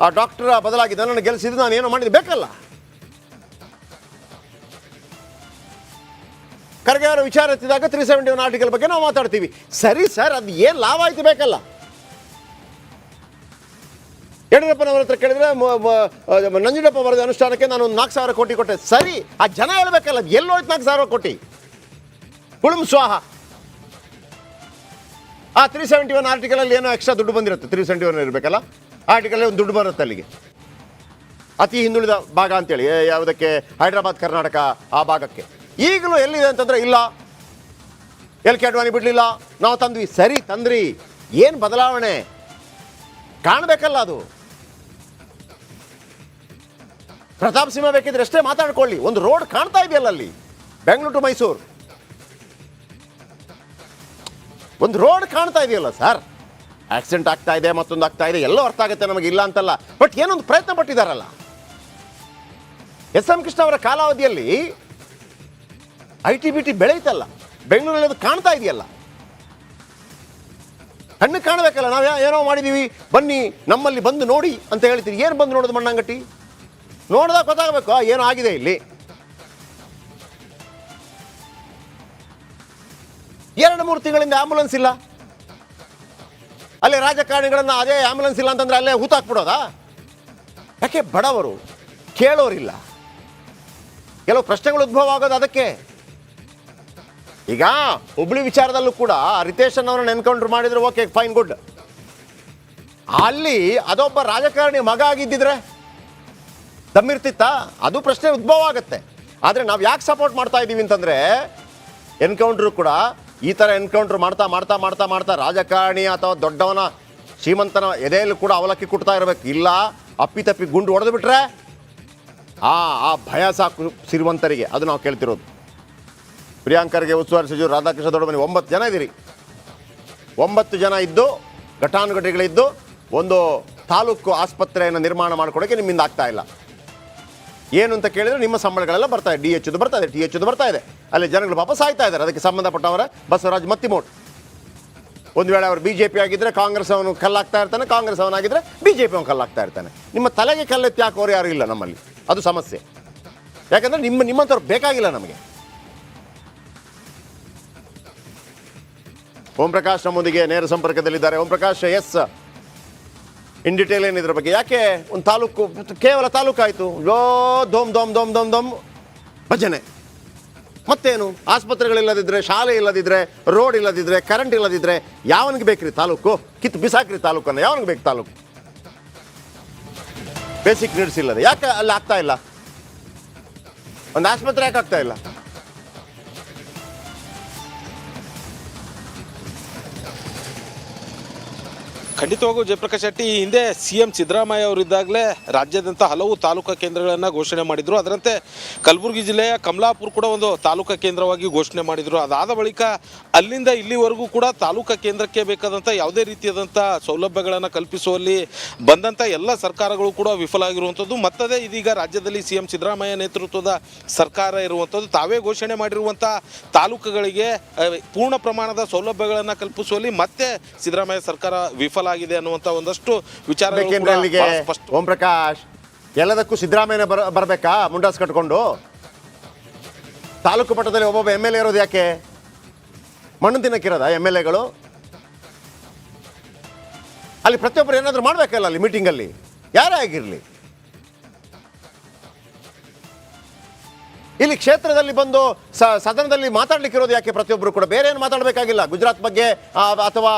ಆ ಡಾಕ್ಟರ್ ಬದಲಾಗಿದ್ದ ನನ್ನನ್ನು ಗೆಲ್ಲಿಸಿದ್ದು ನಾನು ಏನೋ ಮಾಡಿದ್ದು, ಬೇಕಲ್ಲ? ಖರ್ಗೆ ಅವರ ವಿಚಾರ ಎತ್ತಿದಾಗ ತ್ರೀ ಸೆವೆಂಟಿ ಒನ್ ಆರ್ಟಿಕಲ್ ಬಗ್ಗೆ ನಾವು ಮಾತಾಡ್ತೀವಿ. ಸರಿ ಸರ್, ಅದು ಏನು ಲಾಭ ಆಯ್ತು ಬೇಕಲ್ಲ? ಯಡಿಯೂರಪ್ಪನವರ ಹತ್ರ ಕೇಳಿದ್ರೆ ನಂಜುಡಪ್ಪ ಅವರ ಅನುಷ್ಠಾನಕ್ಕೆ ನಾನು ಒಂದು ನಾಲ್ಕು ಸಾವಿರ ಕೋಟಿ ಕೊಟ್ಟೆ. ಸರಿ, ಆ ಜನ ಹೇಳ್ಬೇಕಲ್ಲ ಎಲ್ಲೋಯ್ತು ನಾಲ್ಕು ಸಾವಿರ ಕೋಟಿ? ಉಳುಮ್ ಸ್ವಾಹ. ಆ ತ್ರೀ ಸೆವೆಂಟಿ ಒನ್ ಆರ್ಟಿಕಲಲ್ಲಿ ಏನೋ ಎಕ್ಸ್ಟ್ರಾ ದುಡ್ಡು ಬಂದಿರುತ್ತೆ ತ್ರೀ ಸೆವೆಂಟಿ ಒನ್ ಇರಬೇಕಲ್ಲ? ಆರ್ಟಿಕಲ್ ಒಂದು ದುಡ್ಡು ಬರುತ್ತೆ ಅಲ್ಲಿಗೆ. ಅತಿ ಹಿಂದುಳಿದ ಭಾಗ ಅಂತೇಳಿ ಯಾವುದಕ್ಕೆ? ಹೈದರಾಬಾದ್, ಕರ್ನಾಟಕ, ಆ ಭಾಗಕ್ಕೆ. ಈಗಲೂ ಎಲ್ಲಿದೆ ಅಂತಂದ್ರೆ ಇಲ್ಲ. ಎಲ್ ಕೆ ಅಡ್ವಾಣಿ ಬಿಡಲಿಲ್ಲ. ನಾವು ತಂದ್ವಿ. ಸರಿ, ತಂದ್ರಿ. ಏನು ಬದಲಾವಣೆ? ಕಾಣಬೇಕಲ್ಲ ಅದು. ಪ್ರತಾಪ್ ಸಿಂಹ ಬೇಕಿದ್ರೆ ಅಷ್ಟೇ ಮಾತಾಡ್ಕೊಳ್ಳಿ. ಒಂದು ರೋಡ್ ಕಾಣ್ತಾ ಇದೆಯಲ್ಲ ಅಲ್ಲಿ. ಬೆಂಗಳೂರು ಟು ಮೈಸೂರು. ಒಂದು ರೋಡ್ ಕಾಣ್ತಾ ಇದೆಯಲ್ಲ, ಸರ್. ಆಕ್ಸಿಡೆಂಟ್ ಆಗ್ತಾ ಇದೆ, ಮತ್ತೊಂದು ಆಗ್ತಾ ಇದೆ, ಎಲ್ಲೋ ಅರ್ಥ ಆಗುತ್ತೆ ನಮಗೆ, ಇಲ್ಲ ಅಂತಲ್ಲ. ಬಟ್ ಏನೊಂದು ಪ್ರಯತ್ನ ಪಟ್ಟಿದಾರಲ್ಲ ಎಸ್ ಎಂ ಕೃಷ್ಣ ಅವರ ಕಾಲಾವಧಿಯಲ್ಲಿ ಐ ಟಿ ಬಿ ಟಿ ಬೆಳೆಯುತ್ತಲ್ಲ ಬೆಂಗಳೂರಲ್ಲಿ ಅದು ಕಾಣ್ತಾ ಇದೆಯಲ್ಲ. ಕಣ್ಣು ಕಾಣಬೇಕಲ್ಲ, ನಾವು ಏನೋ ಮಾಡಿದ್ದೀವಿ ಬನ್ನಿ, ನಮ್ಮಲ್ಲಿ ಬಂದು ನೋಡಿ ಅಂತ ಹೇಳ್ತೀರಿ. ಏನು ಬಂದು ನೋಡೋದು ಮಣ್ಣಂಗಟ್ಟಿ? ನೋಡಿದಾಗ ಗೊತ್ತಾಗಬೇಕು ಏನು ಆಗಿದೆ ಇಲ್ಲಿ. ಎರಡು ಮೂರು ತಿಂಗಳಿಂದ ಆಂಬುಲೆನ್ಸ್ ಇಲ್ಲ. ಅಲ್ಲಿ ರಾಜಕಾರಣಿಗಳನ್ನ ಅದೇ ಆಂಬುಲೆನ್ಸ್ ಇಲ್ಲ ಅಂತಂದ್ರೆ ಅಲ್ಲೇ ಹೂತಾಕ್ಬಿಡೋದಾ ಯಾಕೆ ಬಡವರು ಕೇಳೋರಿಲ್ಲ? ಕೆಲವು ಪ್ರಶ್ನೆಗಳು ಉದ್ಭವ ಆಗೋದು ಅದಕ್ಕೆ. ಈಗ ಹುಬ್ಳಿ ವಿಚಾರದಲ್ಲೂ ಕೂಡ ರಿತೇಶನ್ ಅವರನ್ನ ಎನ್ಕೌಂಟರ್ ಮಾಡಿದ್ರೆ ಓಕೆ, ಫೈನ್, ಗುಡ್. ಅಲ್ಲಿ ಅದೊಬ್ಬ ರಾಜಕಾರಣಿ ಮಗ ಆಗಿದ್ದಿದ್ರೆ ದಮ್ಮಿರ್ತಿತ್ತಾ ಅದು ಪ್ರಶ್ನೆ ಉದ್ಭವ ಆಗುತ್ತೆ. ಆದರೆ ನಾವು ಯಾಕೆ ಸಪೋರ್ಟ್ ಮಾಡ್ತಾ ಇದ್ದೀವಿ ಅಂತಂದ್ರೆ, ಎನ್ಕೌಂಟ್ರು ಕೂಡ ಈ ಥರ ಎನ್ಕೌಂಟ್ರ್ ಮಾಡ್ತಾ ಮಾಡ್ತಾ ಮಾಡ್ತಾ ಮಾಡ್ತಾ ರಾಜಕಾರಣಿ ಅಥವಾ ದೊಡ್ಡವನ ಶ್ರೀಮಂತನ ಎದೆಯಲ್ಲೂ ಕೂಡ ಅವಲಕ್ಕಿ ಕೊಡ್ತಾ ಇರಬೇಕು. ಇಲ್ಲ ಅಪ್ಪಿತಪ್ಪಿ ಗುಂಡು ಹೊಡೆದು ಬಿಟ್ರೆ ಆ ಆ ಭಯ ಸಾಕು ಸಿರಿವಂತರಿಗೆ. ಅದು ನಾವು ಕೇಳ್ತಿರೋದು. ಪ್ರಿಯಾಂಕರ್ಗೆ ಉಸ್ತುವಾರಿ ಸಚಿವರು ರಾಧಾಕೃಷ್ಣ ದೊಡ್ಡಮನಿ ಒಂಬತ್ತು ಜನ ಇದ್ದೀರಿ. ಒಂಬತ್ತು ಜನ ಇದ್ದು, ಘಟಾನುಘಟಿಗಳಿದ್ದು, ಒಂದು ತಾಲೂಕು ಆಸ್ಪತ್ರೆಯನ್ನು ನಿರ್ಮಾಣ ಮಾಡಿಕೊಡೋಕ್ಕೆ ನಿಮ್ಮಿಂದ ಆಗ್ತಾ ಇಲ್ಲ. ಏನು ಅಂತ ಕೇಳಿದ್ರೆ ನಿಮ್ಮ ಸಂಬಳಗಳೆಲ್ಲ ಬರ್ತಾ ಇದೆ. ಡಿ ಎಚ್ದು ಬರ್ತಾ ಇದೆ, ಟಿ ಎಚ್ದು ಬರ್ತಾ ಇದೆ. ಅಲ್ಲಿ ಜನಗಳು ಪಾಪ ಸಾಯ್ತಾ ಇದ್ದಾರೆ. ಅದಕ್ಕೆ ಸಂಬಂಧಪಟ್ಟವರ ಬಸವರಾಜ್ ಮತ್ತಿಮೋಟ್ ಒಂದು ವೇಳೆ ಅವರು ಬಿ ಜೆ ಪಿ ಆಗಿದ್ದರೆ ಕಾಂಗ್ರೆಸ್ ಅವನು ಕಲ್ಲಾಗ್ತಾ ಇರ್ತಾನೆ, ಕಾಂಗ್ರೆಸ್ ಅವನಾಗಿದ್ದರೆ ಬಿ ಜೆ ಪಿ ಅವನು ಕಲ್ಲಾಗ್ತಾ ಇರ್ತಾನೆ. ನಿಮ್ಮ ತಲೆಗೆ ಕಲ್ಲೆತ್ತಿ ಹಾಕೋರು ಯಾರು ಇಲ್ಲ ನಮ್ಮಲ್ಲಿ. ಅದು ಸಮಸ್ಯೆ. ಯಾಕಂದರೆ ನಿಮ್ಮ ನಿಮ್ಮಂಥವ್ರು ಬೇಕಾಗಿಲ್ಲ ನಮಗೆ. ಓಂ ಪ್ರಕಾಶ್ ನಮ್ಮೊಂದಿಗೆ ನೇರ ಸಂಪರ್ಕದಲ್ಲಿದ್ದಾರೆ. Om Prakash, yes. In detail ಇದ್ರ ಬಗ್ಗೆ? ಯಾಕೆ ಒಂದು ತಾಲೂಕು ಕೇವಲ ತಾಲೂಕು ಆಯಿತು ಯೋ, ದೋಮ್ ದೋಮ್ ದೋಮ್ ದೋಮ್ ದೋಮ್. ಭಜನೆ. ಮತ್ತೇನು? ಆಸ್ಪತ್ರೆಗಳಿಲ್ಲದಿದ್ರೆ ಶಾಲೆ ಇಲ್ಲದಿದ್ರೆ, ರೋಡ್ ಇಲ್ಲದಿದ್ರೆ ಕರೆಂಟ್ ಇಲ್ಲದಿದ್ರೆ, ಯಾವನಿಗೆ ಬೇಕ್ರಿ ತಾಲೂಕು? ಕಿತ್ತು ಬಿಸಾಕ್ರಿ ತಾಲೂಕನ್ನು, ಯಾವನಿಗೆ ಬೇಕು ತಾಲೂಕು? ಬೇಸಿಕ್ ನೀಡ್ಸ್ ಇಲ್ಲದೆ. ಯಾಕೆ ಅಲ್ಲಿ ಆಗ್ತಾ ಇಲ್ಲ? ಒಂದು ಆಸ್ಪತ್ರೆ ಯಾಕೆ ಆಗ್ತಾ ಇಲ್ಲ? ಖಂಡಿತವಾಗೂ ಜಯಪ್ರಕಾಶ್ ಶೆಟ್ಟಿ ಹಿಂದೆ ಸಿ ಎಂ ಸಿದ್ದರಾಮಯ್ಯ ಅವರಿದ್ದಾಗಲೇ ರಾಜ್ಯಾದ್ಯಂತ ಹಲವು ತಾಲೂಕಾ ಕೇಂದ್ರಗಳನ್ನು ಘೋಷಣೆ ಮಾಡಿದರು. ಅದರಂತೆ ಕಲಬುರಗಿ ಜಿಲ್ಲೆಯ ಕಮಲಾಪುರ ಕೂಡ ಒಂದು ತಾಲೂಕಾ ಕೇಂದ್ರವಾಗಿ ಘೋಷಣೆ ಮಾಡಿದರು. ಅದಾದ ಬಳಿಕ ಅಲ್ಲಿಂದ ಇಲ್ಲಿವರೆಗೂ ಕೂಡ ತಾಲೂಕಾ ಕೇಂದ್ರಕ್ಕೆ ಬೇಕಾದಂಥ ಯಾವುದೇ ರೀತಿಯಾದಂಥ ಸೌಲಭ್ಯಗಳನ್ನು ಕಲ್ಪಿಸುವಲ್ಲಿ ಬಂದಂಥ ಎಲ್ಲ ಸರ್ಕಾರಗಳು ಕೂಡ ವಿಫಲ ಆಗಿರುವಂಥದ್ದು ಮತ್ತದೇ ಇದೀಗ ರಾಜ್ಯದಲ್ಲಿ ಸಿ ಎಂ ಸಿದ್ದರಾಮಯ್ಯ ನೇತೃತ್ವದ ಸರ್ಕಾರ ಇರುವಂಥದ್ದು ತಾವೇ ಘೋಷಣೆ ಮಾಡಿರುವಂಥ ತಾಲೂಕುಗಳಿಗೆ ಪೂರ್ಣ ಪ್ರಮಾಣದ ಸೌಲಭ್ಯಗಳನ್ನು ಕಲ್ಪಿಸುವಲ್ಲಿ ಮತ್ತೆ ಸಿದ್ದರಾಮಯ್ಯ ಸರ್ಕಾರ ವಿಫಲ ಆಗಿದೆ ಅನ್ನುವಂತ ಒಂದಷ್ಟು ವಿಚಾರ ಓಂ ಪ್ರಕಾಶ್ ಎಲ್ಲದಕ್ಕೂ ಸಿದ್ದರಾಮಯ್ಯ ಬರ ಬರಬೇಕಾ? ಮುಂಡಾಸ್ ಕಟ್ಕೊಂಡು? ತಾಲೂಕು ಮಟ್ಟದಲ್ಲಿ ಒಬ್ಬೊಬ್ಬ ಎಂ ಎಲ್ ಎ ಇರೋದು ಯಾಕೆ? ಮಣ್ಣು ತಿನ್ನಕ್ಕಿರೋದ ಎಂ ಎಲ್ ಎಗಳು? ಅಲ್ಲಿ ಪ್ರತಿಯೊಬ್ಬರು ಏನಾದರೂ ಮಾಡಬೇಕಲ್ಲ ಅಲ್ಲಿ ಮೀಟಿಂಗಲ್ಲಿ ಯಾರೇ ಆಗಿರಲಿ? ಇಲ್ಲಿ ಕ್ಷೇತ್ರದಲ್ಲಿ ಬಂದು ಸ- ಸದನದಲ್ಲಿ ಮಾತಾಡ್ಲಿಕ್ಕಿರೋದು ಯಾಕೆ ಪ್ರತಿಯೊಬ್ಬರು ಕೂಡ? ಬೇರೆ ಏನು ಮಾತಾಡಬೇಕಾಗಿಲ್ಲ. ಗುಜರಾತ್ ಬಗ್ಗೆ ಅಥವಾ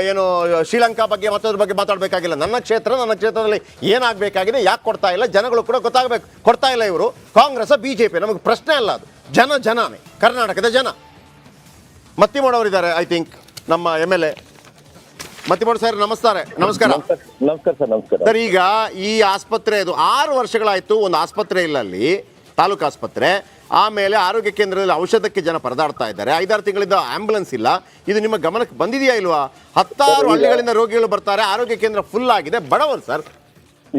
ಏನು ಶ್ರೀಲಂಕಾ ಬಗ್ಗೆ ಮತ್ತೊಂದ್ರ ಬಗ್ಗೆ ಮಾತಾಡಬೇಕಾಗಿಲ್ಲ. ನನ್ನ ಕ್ಷೇತ್ರ ನನ್ನ ಕ್ಷೇತ್ರದಲ್ಲಿ ಏನಾಗಬೇಕಾಗಿದೆ ಯಾಕೆ ಕೊಡ್ತಾ ಇಲ್ಲ ಜನಗಳು ಕೂಡ ಗೊತ್ತಾಗಬೇಕು. ಕೊಡ್ತಾ ಇಲ್ಲ ಇವರು. ಕಾಂಗ್ರೆಸ್ ಬಿ ಜೆ ಪಿ ನಮಗೆ ಪ್ರಶ್ನೆ ಅಲ್ಲ ಅದು. ಜನ ಜನನೇ ಕರ್ನಾಟಕದ ಜನ. ಮತ್ತಿಮೋಡವರಿದ್ದಾರೆ ಐ ಥಿಂಕ್ ನಮ್ಮ M L A Mattimod sir ನಮಸ್ಕಾರ. ನಮಸ್ಕಾರ. ನಮಸ್ಕಾರ ನಮಸ್ಕಾರ ಸರ್ ನಮಸ್ಕಾರ. ಸರ್ ಈಗ ಈ ಆಸ್ಪತ್ರೆ ಅದು ಆರು ವರ್ಷಗಳಾಯಿತು ಒಂದು ಆಸ್ಪತ್ರೆ ಇಲ್ಲ ಅಲ್ಲಿ ತಾಲೂಕು ಆಸ್ಪತ್ರೆ ಆಮೇಲೆ ಆರೋಗ್ಯ ಕೇಂದ್ರದಲ್ಲಿ ಔಷಧಕ್ಕೆ ಜನ ಪರದಾಡ್ತಾ ಇದ್ದಾರೆ. ಐದಾರು ತಿಂಗಳಿಂದ ಆಂಬ್ಯುಲೆನ್ಸ್ ಇಲ್ಲ. ಇದು ನಿಮ್ಮ ಗಮನಕ್ಕೆ ಬಂದಿದೆಯಾ ಇಲ್ವಾ? ಹತ್ತಾರು ಹಳ್ಳಿಗಳಿಂದ ರೋಗಿಗಳು ಬರ್ತಾರೆ. ಆರೋಗ್ಯ ಕೇಂದ್ರ ಫುಲ್ ಆಗಿದೆ. ಬಡವರು ಸರ್?